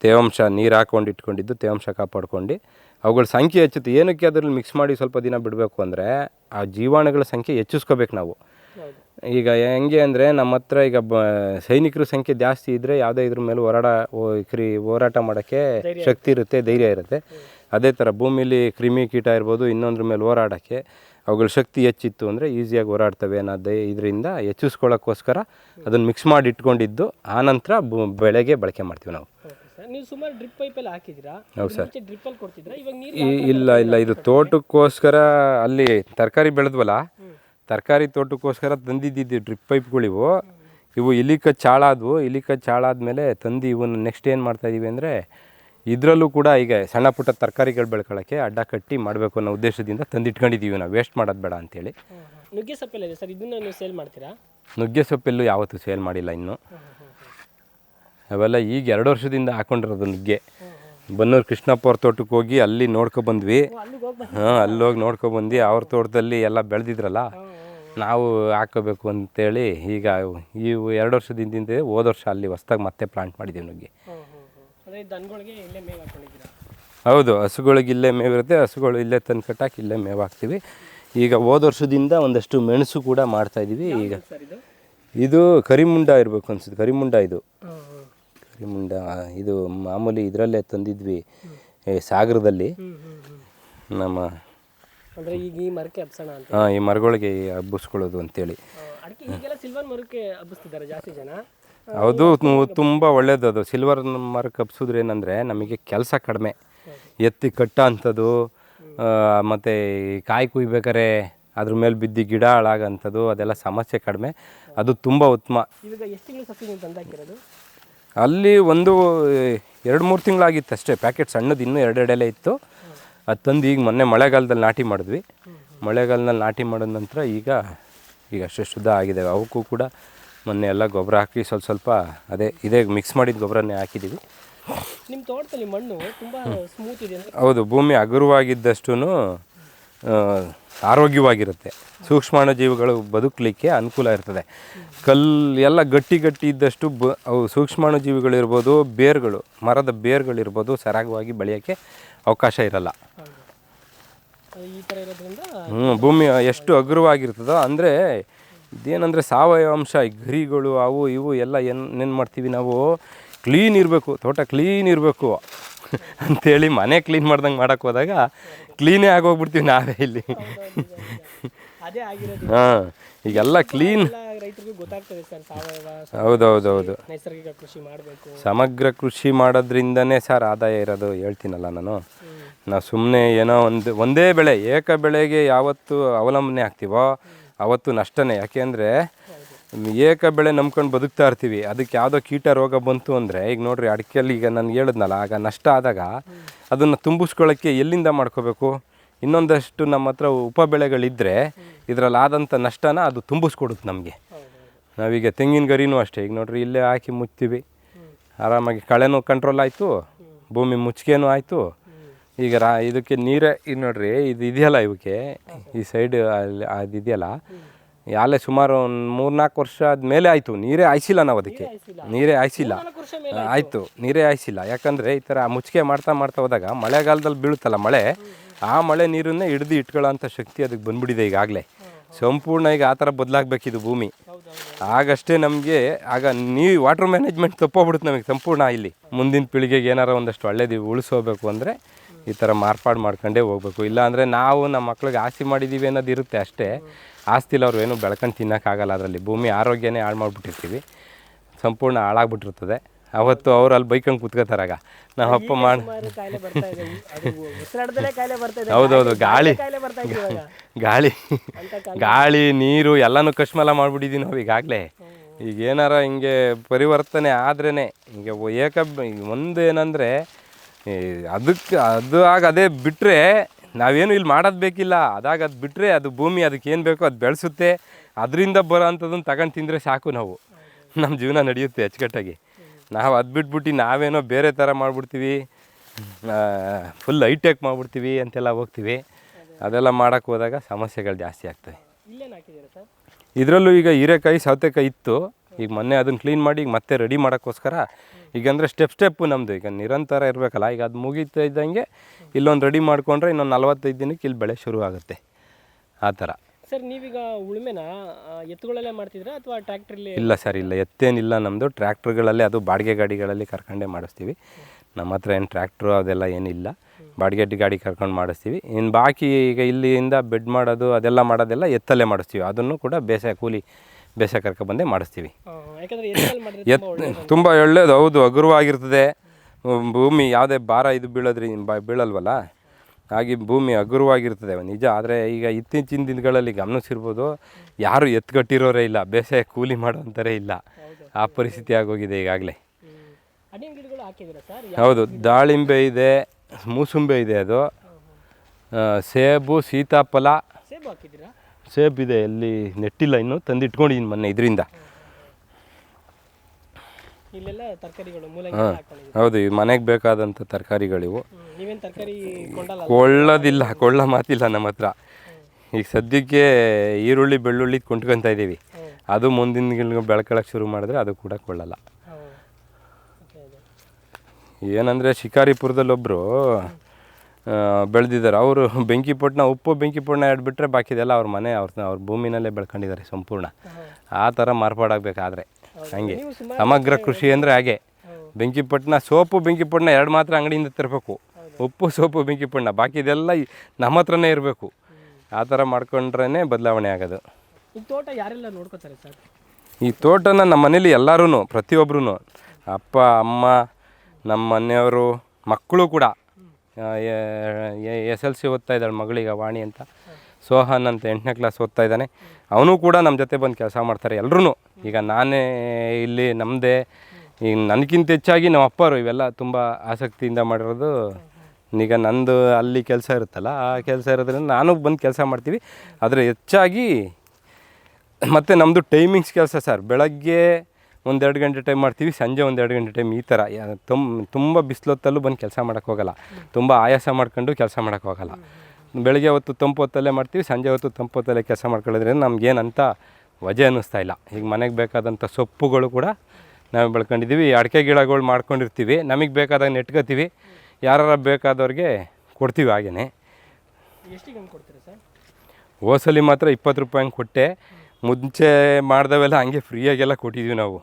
ತೇವಾಂಶ ನೀರು ಹಾಕ್ಕೊಂಡು ಇಟ್ಕೊಂಡಿದ್ದು ತೇವಾಂಶ ಕಾಪಾಡ್ಕೊಂಡು ಅವುಗಳ ಸಂಖ್ಯೆ ಹೆಚ್ಚುತ್ತೆ. ಏನಕ್ಕೆ ಅದರಲ್ಲಿ ಮಿಕ್ಸ್ ಮಾಡಿ ಸ್ವಲ್ಪ ದಿನ ಬಿಡಬೇಕು ಅಂದರೆ ಆ ಜೀವಾಣುಗಳ ಸಂಖ್ಯೆ ಹೆಚ್ಚಿಸ್ಕೋಬೇಕು ನಾವು. ಈಗ ಹೆಂಗೆ ಅಂದರೆ ನಮ್ಮ ಹತ್ರ ಈಗ ಬ ಸೈನಿಕರ ಸಂಖ್ಯೆ ಜಾಸ್ತಿ ಇದ್ದರೆ ಯಾವುದೇ ಇದ್ರ ಮೇಲೆ ಹೋರಾಡ ಕ್ರಿ ಹೋರಾಟ ಮಾಡೋಕ್ಕೆ ಶಕ್ತಿ ಇರುತ್ತೆ. ಧೈರ್ಯ ಇರುತ್ತೆ. ಅದೇ ಥರ ಭೂಮಿಲಿ ಕ್ರಿಮಿ ಕೀಟ ಇರ್ಬೋದು ಇನ್ನೊಂದ್ರ ಮೇಲೆ ಹೋರಾಡೋಕ್ಕೆ ಅವುಗಳ ಶಕ್ತಿ ಹೆಚ್ಚಿತ್ತು ಅಂದರೆ ಈಸಿಯಾಗಿ ಹೋರಾಡ್ತವೆ ಅನ್ನೋದೇ ಇದರಿಂದ ಹೆಚ್ಚಿಸ್ಕೊಳ್ಳೋಕ್ಕೋಸ್ಕರ ಅದನ್ನು ಮಿಕ್ಸ್ ಮಾಡಿ ಇಟ್ಕೊಂಡಿದ್ದು ಆನಂತರ ಬು ಬೆಳೆಗೆ ಬಳಕೆ ಮಾಡ್ತೀವಿ ನಾವು. ನೀವು ಸುಮಾರು ಡ್ರಿಪ್ ಪೈಪ್ ಎಲ್ಲ ಹಾಕಿದಿರಾ ಹೌದು ಸರ್. ಡ್ರಿಪ್ ಅಲ್ಲಿ ಕೊಡ್ತಿದ್ರಾ? ಇವಾಗ ನೀರು ಇಲ್ಲ ಇಲ್ಲ ಇದು ತೋಟಕ್ಕೋಸ್ಕರ ಅಲ್ಲಿ ತರಕಾರಿ ಬೆಳೆದ್ವಲ್ಲ ತರಕಾರಿ ತೋಟಕ್ಕೋಸ್ಕರ ತಂದಿದ್ದಿದ್ದು ಡ್ರಿಪ್ ಪೈಪ್ಗಳಿವು ಇವು. ಇಲಿಕ ಚಾಳಾದವು ಇಲಿಕ ಚಾಳಾದ್ಮೇಲೆ ತಂದು ಇವನ್ನ ನೆಕ್ಸ್ಟ್ ಏನು ಮಾಡ್ತಾ ಇದೀವಿ ಅಂದರೆ ಇದರಲ್ಲೂ ಕೂಡ ಈಗ ಸಣ್ಣ ಪುಟ್ಟ ತರಕಾರಿಗಳು ಬೆಳ್ಕೊಳ್ಳೋಕ್ಕೆ ಅಡ್ಡ ಕಟ್ಟಿ ಮಾಡಬೇಕು ಅನ್ನೋ ಉದ್ದೇಶದಿಂದ ತಂದಿಟ್ಕೊಂಡಿದ್ದೀವಿ ನಾವು. ವೇಸ್ಟ್ ಮಾಡೋದು ಬೇಡ ಅಂತೇಳಿ. ನುಗ್ಗೆ ಸೊಪ್ಪೆಲ್ಲ ಇದೆ ಸರ್ ಇದನ್ನ ನೀವು ಸೇಲ್ ಮಾಡ್ತೀರಾ? ನುಗ್ಗೆ ಸೊಪ್ಪೆಲ್ಲೂ ಯಾವತ್ತೂ ಸೇಲ್ ಮಾಡಿಲ್ಲ ಇನ್ನು. ಅವೆಲ್ಲ ಈಗ ಎರಡು ವರ್ಷದಿಂದ ಹಾಕೊಂಡಿರೋದು ನುಗ್ಗೆ. ಬನ್ನೂರು ಕೃಷ್ಣಪ್ಪ ಅವ್ರ ತೋಟಕ್ಕೆ ಹೋಗಿ ಅಲ್ಲಿ ನೋಡ್ಕೊ ಬಂದ್ವಿ. ಓ, ಅಲ್ಲಿಗೆ ಹೋಗಿ ಹಾಂ ಅಲ್ಲಿ ಹೋಗಿ ನೋಡ್ಕೊ ಬಂದು ಅವ್ರ ತೋಟದಲ್ಲಿ ಎಲ್ಲ ಬೆಳೆದಿದ್ರಲ್ಲ? ನಾವು ಹಾಕೋಬೇಕು ಅಂತೇಳಿ ಈಗ ಇವು ಎರಡು ವರ್ಷದಿಂದ ಹೋದ ವರ್ಷ ಅಲ್ಲಿ ಹೊಸ್ದಾಗಿ ಮತ್ತೆ ಪ್ಲಾಂಟ್ ಮಾಡಿದ್ದೀವಿ ನುಗ್ಗೆ. ಹೌದು ಹಸುಗಳಿಗೆ ಇಲ್ಲೇ ಮೇವಿರುತ್ತೆ ಹಸುಗಳು ಇಲ್ಲೇ ತಂದು ಕಟ್ಟಾಕಿ ಇಲ್ಲೇ ಮೇವು ಹಾಕ್ತೀವಿ. ಈಗ ಹೋದ ವರ್ಷದಿಂದ ಒಂದಷ್ಟು ಮೆಣಸು ಕೂಡ ಮಾಡ್ತಾ ಇದ್ದೀವಿ ಈಗ ಇದು? ಕರಿಮುಂಡ ಇರಬೇಕು ಅನ್ಸುತ್ತೆ. ಕರಿಮುಂಡ ಇದು. ಇದು ಮಾಮೂಲಿ ಇದರಲ್ಲೇ ತಂದಿದ್ವಿ ಸಾಗರದಲ್ಲಿ. ನಮ್ಮ ಅಂದರೆ ಈಗ ಈ ಮರಕ್ಕೆ ಹಬ್ಸೋಣ ಅಂತ. ಹಾಂ ಈ ಮರಗಳಿಗೆ ಹಬ್ಬಿಸ್ಕೊಳ್ಳೋದು ಅಂತೇಳಿ. ಅಡಿಕೆ ಈಗೆಲ್ಲ ಸಿಲ್ವರ್ ಮರಕ್ಕೆ ಹಬ್ಬಿಸ್ತಿದ್ದಾರೆ ಜಾಸ್ತಿ ಜನ. ಅದು ತುಂಬ ಒಳ್ಳೇದು ಅದು. ಸಿಲ್ವರ್ ಮರ ಹಬ್ಸಿದ್ರೆ ಏನಂದರೆ ನಮಗೆ ಕೆಲಸ ಕಡಿಮೆ. ಎತ್ತಿ ಕಟ್ಟ ಅಂಥದ್ದು ಮತ್ತು ಕಾಯಿ ಕುಯ್ಬೇಕಾರೆ ಅದ್ರ ಮೇಲೆ ಬಿದ್ದು ಗಿಡ ಹಾಳಾಗಂಥದ್ದು ಅದೆಲ್ಲ ಸಮಸ್ಯೆ ಕಡಿಮೆ. ಅದು ತುಂಬ ಉತ್ತಮ. ಇವಾಗ ಎಷ್ಟು ಸಸಿ ನೀವು ತಂದಾಕಿರೋದು ಅಲ್ಲಿ ಒಂದು ಎರಡು ಮೂರು ತಿಂಗಳಾಗಿತ್ತು ಅಷ್ಟೇ. ಪ್ಯಾಕೆಟ್ ಸಣ್ಣದು ಇನ್ನೂ ಎರಡೆರಡೆಲೆ ಇತ್ತು. ಅದು ತಂದು ಈಗ ಮೊನ್ನೆ ಮಳೆಗಾಲದಲ್ಲಿ ನಾಟಿ ಮಾಡಿದ್ವಿ. ಮಳೆಗಾಲದಲ್ಲಿ ನಾಟಿ ಮಾಡಿದ ನಂತರ ಈಗ ಈಗ ಅಷ್ಟು ಶುದ್ಧ ಆಗಿದೆ. ಅವಕ್ಕೂ ಕೂಡ ಮೊನ್ನೆ ಎಲ್ಲ ಗೊಬ್ಬರ ಹಾಕಿ ಸ್ವಲ್ಪ ಸ್ವಲ್ಪ ಅದೇ ಇದೇ ಮಿಕ್ಸ್ ಮಾಡಿದ ಗೊಬ್ಬರನೇ ಹಾಕಿದ್ದೀವಿ ನಿಮ್ಮ ತೋಟದಲ್ಲಿ ಮಣ್ಣು ತುಂಬ ಸ್ಮೂತ್ ಇದೆ ಹೌದು ಭೂಮಿ ಹಗುರವಾಗಿದ್ದಷ್ಟು ಆರೋಗ್ಯವಾಗಿರುತ್ತೆ. ಸೂಕ್ಷ್ಮಾಣು ಜೀವಿಗಳು ಬದುಕಲಿಕ್ಕೆ ಅನುಕೂಲ ಇರ್ತದೆ. ಕಲ್ಲು ಎಲ್ಲ ಗಟ್ಟಿ ಗಟ್ಟಿ ಇದ್ದಷ್ಟು ಬ, ಅವು ಸೂಕ್ಷ್ಮಾಣು ಜೀವಿಗಳಿರ್ಬೋದು, ಬೇರುಗಳು, ಮರದ ಬೇರುಗಳಿರ್ಬೋದು ಸರಾಗವಾಗಿ ಬೆಳೆಯೋಕ್ಕೆ ಅವಕಾಶ ಇರಲ್ಲ. ಹ್ಞೂ ಭೂಮಿ ಎಷ್ಟು ಹಗುರವಾಗಿರ್ತದೋ, ಅಂದರೆ ಇದೇನಂದರೆ ಸಾವಯವ ಅಂಶ ಗರಿಗಳು, ಅವು ಇವು ಎಲ್ಲ ಏನು ಏನು ಮಾಡ್ತೀವಿ ನಾವು. ಕ್ಲೀನ್ ಇರಬೇಕು, ತೋಟ ಕ್ಲೀನ್ ಇರಬೇಕು. ಅಂಥೇಳಿ ಮನೆ ಕ್ಲೀನ್ ಮಾಡ್ದಂಗೆ ಮಾಡೋಕ್ಕೆ ಹೋದಾಗ ಕ್ಲೀನೇ ಆಗೋಗ್ಬಿಡ್ತೀವಿ ನಾವೇ ಇಲ್ಲಿ. ಹಾಂ ಈಗೆಲ್ಲ ಕ್ಲೀನ್ ಹೌದೌದೌದು ನೈಸರ್ಗಿಕ ಕೃಷಿ ಮಾಡಬೇಕು. ಸಮಗ್ರ ಕೃಷಿ ಮಾಡೋದ್ರಿಂದನೇ ಸರ್ ಆದಾಯ ಇರೋದು ಹೇಳ್ತೀನಲ್ಲ ನಾನು. ನಾವು ಸುಮ್ಮನೆ ಏನೋ ಒಂದು ಒಂದೇ ಬೆಳೆ ಏಕ ಬೆಳೆಗೆ ಯಾವತ್ತು ಅವಲಂಬನೆ ಆಗ್ತೀವೋ ಅವತ್ತು ನಷ್ಟನೇ. ಯಾಕೆಂದರೆ ಏಕ ಬೆಳೆ ನಂಬ್ಕೊಂಡು ಬದುಕ್ತಾ ಇರ್ತೀವಿ. ಅದಕ್ಕೆ ಯಾವುದೋ ಕೀಟ ರೋಗ ಬಂತು ಅಂದರೆ, ಈಗ ನೋಡ್ರಿ ಅಡಿಕೆಯಲ್ಲಿ ಈಗ ನಾನು ಹೇಳಿದ್ನಲ್ಲ, ಆಗ ನಷ್ಟ ಆದಾಗ ಅದನ್ನು ತುಂಬಿಸ್ಕೊಳ್ಳೋಕ್ಕೆ ಎಲ್ಲಿಂದ ಮಾಡ್ಕೋಬೇಕು? ಇನ್ನೊಂದಷ್ಟು ನಮ್ಮ ಹತ್ರ ಉಪ ಬೆಳೆಗಳಿದ್ದರೆ ಇದರಲ್ಲಿ ಆದಂಥ ನಷ್ಟನ ಅದು ತುಂಬಿಸ್ಕೊಡುತ್ತೆ ನಮಗೆ. ನಾವೀಗ ತೆಂಗಿನ ಗರಿನೂ ಅಷ್ಟೇ, ಈಗ ನೋಡ್ರಿ ಇಲ್ಲೇ ಹಾಕಿ ಮುಚ್ತೀವಿ ಆರಾಮಾಗಿ ಕಳೆನೂ ಕಂಟ್ರೋಲ್ ಆಯಿತು, ಭೂಮಿ ಮುಚ್ಚಿಗೆನೂ ಆಯಿತು. ಈಗ ರಾ, ಇದಕ್ಕೆ ನೀರೇ ಇದು ನೋಡ್ರಿ, ಇದು ಇದೆಯಲ್ಲ ಇವಕ್ಕೆ? ಈ ಸೈಡ್ ಅಲ್ಲಿ ಅದು ಇದೆಯಲ್ಲ ಯಾಲೆ ಸುಮಾರು ಒಂದು ಮೂರ್ನಾಲ್ಕು ವರ್ಷ ಆದಮೇಲೆ ಆಯಿತು. ನೀರೇ ಹಾಯ್ಸಿಲ್ಲ ನಾವು ಅದಕ್ಕೆ. ನೀರೇ ಹಾಯ್ಸಿಲ್ಲ. ಆಯಿತು. ನೀರೇ ಹಾಯ್ಸಿಲ್ಲ. ಯಾಕಂದರೆ ಈ ಥರ ಮುಚ್ಚಿಗೆ ಮಾಡ್ತಾ ಮಾಡ್ತಾ ಹೋದಾಗ ಮಳೆಗಾಲದಲ್ಲಿ ಬೀಳುತ್ತಲ್ಲ ಮಳೆ ಆ ಮಳೆ ನೀರನ್ನೇ ಹಿಡಿದು ಇಟ್ಕೊಳ್ಳೋ ಅಂಥ ಶಕ್ತಿ ಅದಕ್ಕೆ ಬಂದ್ಬಿಟ್ಟಿದೆ ಈಗಾಗಲೇ. ಸಂಪೂರ್ಣ ಈಗ ಆ ಥರ ಬದಲಾಗಬೇಕಿದು ಭೂಮಿ. ಆಗಷ್ಟೇ ನಮಗೆ, ಆಗ ನೀವು ವಾಟರ್ ಮ್ಯಾನೇಜ್ಮೆಂಟ್ ತಪ್ಪೋಗ್ಬಿಡುತ್ತೆ ನಮಗೆ ಸಂಪೂರ್ಣ ಇಲ್ಲಿ. ಮುಂದಿನ ಪೀಳಿಗೆಗೆ ಏನಾರ ಒಂದಷ್ಟು ಒಳ್ಳೇದು ಉಳಿಸೋಬೇಕು ಅಂದರೆ ಈ ಥರ ಮಾರ್ಪಾಡು ಮಾಡ್ಕೊಂಡೇ ಹೋಗ್ಬೇಕು. ಇಲ್ಲಾಂದರೆ ನಾವು ನಮ್ಮ ಮಕ್ಳಿಗೆ ಆಸ್ತಿ ಮಾಡಿದ್ದೀವಿ ಅನ್ನೋದು ಇರುತ್ತೆ ಅಷ್ಟೇ. ಆಸ್ತಿಲಿ ಅವ್ರು ಏನು ಬೆಳ್ಕೊಂಡು ತಿನ್ನೋಕ್ಕಾಗಲ್ಲ ಅದರಲ್ಲಿ. ಭೂಮಿ ಆರೋಗ್ಯನೇ ಹಾಳು ಮಾಡಿಬಿಟ್ಟಿರ್ತೀವಿ. ಸಂಪೂರ್ಣ ಹಾಳಾಗ್ಬಿಟ್ಟಿರ್ತದೆ. ಅವತ್ತು ಅವ್ರು ಅಲ್ಲಿ ಬೈಕಂಗೆ ಕುತ್ಕೋತಾರಾಗ ನಮ್ಮ ಅಪ್ಪ ಮಾಡಿ ಹೌದೌದು ಗಾಳಿ ಗಾಳಿ. ಗಾಳಿ. ನೀರು ಎಲ್ಲನೂ ಕಶ್ಮಲ ಮಾಡಿಬಿಟ್ಟಿದ್ದೀವಿ ನಾವು ಈಗಾಗಲೇ. ಈಗ ಏನಾರ ಹಿಂಗೆ ಪರಿವರ್ತನೆ ಆದ್ರೇ ಹಿಂಗೆ ಏಕ ಒಂದು ಏನಂದರೆ ಅದಕ್ಕೆ ಅದು ಆಗ ಅದೇ ಬಿಟ್ಟರೆ ನಾವೇನು ಇಲ್ಲಿ ಮಾಡೋದು ಬೇಕಿಲ್ಲ. ಅದಾಗ ಅದು ಬಿಟ್ಟರೆ ಅದು ಭೂಮಿ ಅದಕ್ಕೆ ಏನು ಬೇಕೋ ಅದು ಬೆಳೆಸುತ್ತೆ. ಅದರಿಂದ ಬರೋ ಅಂಥದ್ದನ್ನು ತಗೊಂಡು ತಿಂದರೆ ಸಾಕು ನಾವು. ನಮ್ಮ ಜೀವನ ನಡೆಯುತ್ತೆ ಅಚ್ಚುಕಟ್ಟಾಗಿ. ನಾವು ಅದು ಬಿಟ್ಬಿಟ್ಟು ನಾವೇನೋ ಬೇರೆ ಥರ ಮಾಡಿಬಿಡ್ತೀವಿ ಫುಲ್ ಹೈಟೆಕ್ ಮಾಡಿಬಿಡ್ತೀವಿ ಅಂತೆಲ್ಲ ಹೋಗ್ತೀವಿ. ಅದೆಲ್ಲ ಮಾಡೋಕ್ಕೆ ಹೋದಾಗ ಸಮಸ್ಯೆಗಳು ಜಾಸ್ತಿ ಆಗ್ತವೆ. ಇದರಲ್ಲೂ ಈಗ ಹೀರೆಕಾಯಿ ಸೌತೆಕಾಯಿ ಇತ್ತು. ಈಗ ಮೊನ್ನೆ ಅದನ್ನು ಕ್ಲೀನ್ ಮಾಡಿ ಈಗ ಮತ್ತೆ ರೆಡಿ ಮಾಡೋಕ್ಕೋಸ್ಕರ ಈಗ ಅಂದರೆ ಸ್ಟೆಪ್ ಸ್ಟೆಪ್ಪು ನಮ್ಮದು ಈಗ ನಿರಂತರ ಇರಬೇಕಲ್ಲ ಈಗ ಅದು ಮುಗಿತಾ ಇದ್ದಂಗೆ ಇಲ್ಲೊಂದು ರೆಡಿ ಮಾಡಿಕೊಂಡ್ರೆ ಇನ್ನೊಂದು ನಲ್ವತ್ತೈದು ದಿನಕ್ಕೆ ಇಲ್ಲಿ ಬೆಳೆ ಶುರು ಆಗುತ್ತೆ ಆ ಥರ. ಸರ್ ನೀವೀಗ ಉಳುಮೆನ ಎತ್ತುಗಳಲ್ಲೇ ಮಾಡ್ತಿದ್ರಾ ಅಥವಾ ಟ್ರ್ಯಾಕ್ಟ್ರಲ್ಲಿ ಇಲ್ಲ ಸರ್ ಇಲ್ಲ. ಎತ್ತೇನಿಲ್ಲ ನಮ್ಮದು ಟ್ರ್ಯಾಕ್ಟ್ರುಗಳಲ್ಲಿ ಅದು ಬಾಡಿಗೆ ಗಾಡಿಗಳಲ್ಲಿ ಕರ್ಕೊಂಡೇ ಮಾಡಿಸ್ತೀವಿ. ನಮ್ಮ ಹತ್ರ ಏನು ಟ್ರ್ಯಾಕ್ಟ್ರು ಅದೆಲ್ಲ ಏನಿಲ್ಲ. ಬಾಡಿಗೆ ಗಾಡಿ ಕರ್ಕೊಂಡು ಮಾಡಿಸ್ತೀವಿ. ಇನ್ನು ಬಾಕಿ ಈಗ ಇಲ್ಲಿಂದ ಬೆಡ್ ಮಾಡೋದು ಅದೆಲ್ಲ ಮಾಡೋದೆಲ್ಲ ಎತ್ತಲ್ಲೇ ಮಾಡಿಸ್ತೀವಿ. ಅದನ್ನು ಕೂಡ ಬೇಸಾಯ ಕೂಲಿ ಬೇಸಾಯ ಕರ್ಕೊಬಂದೇ ಮಾಡಿಸ್ತೀವಿ. ಎತ್ ತುಂಬ ಒಳ್ಳೇದು. ಹೌದು ಹಗುರವಾಗಿರ್ತದೆ ಭೂಮಿ ಯಾವುದೇ ಭಾರ ಇದು ಬೀಳೋದ್ರಿ ಬೀಳಲ್ವಲ್ಲ? ಹಾಗೆ ಭೂಮಿ ಹಗುರವಾಗಿರ್ತದೆ ನಿಜ. ಆದರೆ ಈಗ ಇತ್ತೀಚಿನ ದಿನಗಳಲ್ಲಿ ಗಮನಿಸಿರ್ಬೋದು ಯಾರು ಎತ್ಕಟ್ಟಿರೋರೇ ಇಲ್ಲ ಬೇಸಾಯ ಕೂಲಿ ಮಾಡೋಂಥರೇ ಇಲ್ಲ. ಆ ಪರಿಸ್ಥಿತಿ ಆಗೋಗಿದೆ ಈಗಾಗಲೇ. ಹೌದು ದಾಳಿಂಬೆ ಇದೆ ಮೂಸುಂಬೆ ಇದೆ ಅದು. ಸೇಬು ಸೀತಾಫಲ. ಸೇಬ್ ಇದೆ ಎಲ್ಲಿ ನೆಟ್ಟಿಲ್ಲ ಇನ್ನು ತಂದಿಟ್ಕೊಂಡಿದ್ದೀನಿ ಮೊನ್ನೆ ಇದರಿಂದ. ಇಲ್ಲೆಲ್ಲ ತರಕಾರಿಗಳು ಮೂಲಂಗಿ ಹಾಕೊಂಡಿದ್ದೀರಾ ಹೌದು ಈ ಮನೆಗೆ ಬೇಕಾದಂಥ ತರಕಾರಿಗಳಿವು. ಹ್ಮ್. ನೀವೇನ್ ತರಕಾರಿ ಕೊಂಡಲ್ಲ ಕೊಳ್ಳೋದಿಲ್ಲ ಕೊಳ್ಳ ಮಾತಿಲ್ಲ ನಮ್ಮ ಹತ್ರ. ಈಗ ಸದ್ಯಕ್ಕೆ ಈರುಳ್ಳಿ ಬೆಳ್ಳುಳ್ಳಿ ಕೊಂಡ್ಕೊತಾ ಇದ್ದೀವಿ. ಅದು ಮುಂದಿನ ಬೆಳ್ಕೊಳಕ್ಕೆ ಶುರು ಮಾಡಿದ್ರೆ ಅದು ಕೂಡ ಕೊಳ್ಳಲ್ಲ. ಓಕೆ ಅದೇ, ಅದೇ. ಏನಂದರೆ ಶಿಕಾರಿಪುರದಲ್ಲಿ ಒಬ್ಬರು ಬೆಳೆದಿದ್ದಾರೆ. ಅವರು ಬೆಂಕಿಪಟ್ಟಣ ಉಪ್ಪು ಬೆಂಕಿಪಟ್ಟಣ ಬಿಟ್ಟರೆ ಬಾಕಿದೆಲ್ಲ ಅವ್ರ ಮನೆ ಅವ್ರ ಅವ್ರ ಭೂಮಿನಲ್ಲೇ ಬೆಳ್ಕೊಂಡಿದ್ದಾರೆ ಸಂಪೂರ್ಣ. ಆ ಥರ ಮಾರ್ಪಾಡಾಗಬೇಕಾದ್ರೆ. ಹಂಗೆ. ಸಮಗ್ರ ಕೃಷಿ ಅಂದರೆ ಹಾಗೆ. ಬೆಂಕಿಪಟ್ಟಣ ಸೋಪು ಬೆಂಕಿಪಟ್ಟಣ ಎರಡು ಮಾತ್ರ ಅಂಗಡಿಯಿಂದ ತರಬೇಕು. ಉಪ್ಪು ಸೋಪು ಬೆಂಕಿಪಟ್ಟಣ ಬಾಕಿದೆಲ್ಲ ಇದೆಲ್ಲ ನಮ್ಮ ಹತ್ರನೇ ಇರಬೇಕು. ಆ ಥರ ಮಾಡ್ಕೊಂಡ್ರೇ ಬದಲಾವಣೆ ಆಗೋದು. ಈ ತೋಟ ಯಾರೆಲ್ಲ ನೋಡ್ಕೋತಾರೆ ಸರ್? ಈ ತೋಟನ ನಮ್ಮ ಮನೇಲಿ ಎಲ್ಲರೂ ಪ್ರತಿಯೊಬ್ಬರೂ ಅಪ್ಪ ಅಮ್ಮ ನಮ್ಮ ಮನೆಯವರು ಮಕ್ಕಳು ಕೂಡ. ಎಸ್ ಎಲ್ ಸಿ ಓದ್ತಾ ಇದ್ದಾಳೆ ಮಗಳಿಗೆ ವಾಣಿ ಅಂತ. ಸೋಹನ್ ಅಂತ ಎಂಟನೇ ಕ್ಲಾಸ್ ಓದ್ತಾ ಇದ್ದಾನೆ. ಅವನು ಕೂಡ ನಮ್ಮ ಜೊತೆ ಬಂದು ಕೆಲಸ ಮಾಡ್ತಾರೆ ಎಲ್ಲರೂ ಈಗ ನಾನೇ ಇಲ್ಲಿ ನಮ್ಮದೇ ಈಗ ನನಗಿಂತ ಹೆಚ್ಚಾಗಿ ನಮ್ಮ ಅಪ್ಪರು ಇವೆಲ್ಲ ತುಂಬ ಆಸಕ್ತಿಯಿಂದ ಮಾಡಿರೋದು. ಈಗ ನಂದು ಅಲ್ಲಿ ಕೆಲಸ ಇರುತ್ತಲ್ಲ, ಆ ಕೆಲಸ ಇರೋದ್ರಿಂದ ನಾನು ಬಂದು ಕೆಲಸ ಮಾಡ್ತೀವಿ. ಆದರೆ ಹೆಚ್ಚಾಗಿ ಮತ್ತು ನಮ್ಮದು ಟೈಮಿಂಗ್ಸ್ ಕೆಲಸ ಸರ್. ಬೆಳಗ್ಗೆ ಒಂದೆರಡು ಗಂಟೆ ಟೈಮ್ ಮಾಡ್ತೀವಿ, ಸಂಜೆ ಒಂದೆರಡು ಗಂಟೆ ಟೈಮ್ ಈ ಥರ ತುಂಬ ತುಂಬ ಬಿಸಿಲೊತ್ತಲ್ಲೂ ಬಂದು ಕೆಲಸ ಮಾಡೋಕ್ಕೆ ಹೋಗಲ್ಲ. ತುಂಬ ಆಯಾಸ ಮಾಡ್ಕೊಂಡು ಕೆಲಸ ಮಾಡೋಕ್ಕೆ ಹೋಗಲ್ಲ. ಬೆಳಗ್ಗೆ ಹೊತ್ತು ತಂಪು ಹೊತ್ತಲ್ಲೇ ಮಾಡ್ತೀವಿ, ಸಂಜೆ ಹೊತ್ತು ತಂಪು ಹೊತ್ತಲ್ಲೇ ಕೆಲಸ ಮಾಡ್ಕೊಳ್ಳೋದ್ರಿಂದ ನಮಗೇನಂತ ವಜೆ ಅನ್ನಿಸ್ತಾ ಇಲ್ಲ. ಈಗ ಮನೆಗೆ ಬೇಕಾದಂಥ ಸೊಪ್ಪುಗಳು ಕೂಡ ನಾವು ಬೆಳ್ಕೊಂಡಿದ್ದೀವಿ, ಅಡಿಕೆ ಗಿಡಗಳು ಮಾಡ್ಕೊಂಡಿರ್ತೀವಿ, ನಮಗೆ ಬೇಕಾದಾಗ ನೆಟ್ಕೋತೀವಿ ಯಾರು ಬೇಕಾದವ್ರಿಗೆ ಕೊಡ್ತೀವಿ ಹಾಗೇ ಎಷ್ಟಿಗೆ ಹಂಗೆ ಕೊಡ್ತೀರಾ ಸರ್ ಹೋಸಲಿ ಮಾತ್ರ ಇಪ್ಪತ್ತು ರೂಪಾಯಿ ಹಂಗೆ ಕೊಟ್ಟೆ, ಮುಂಚೆ ಮಾಡ್ದವೆಲ್ಲ ಹಂಗೆ ಫ್ರೀಯಾಗೆಲ್ಲ ಕೊಟ್ಟಿದ್ದೀವಿ ನಾವು.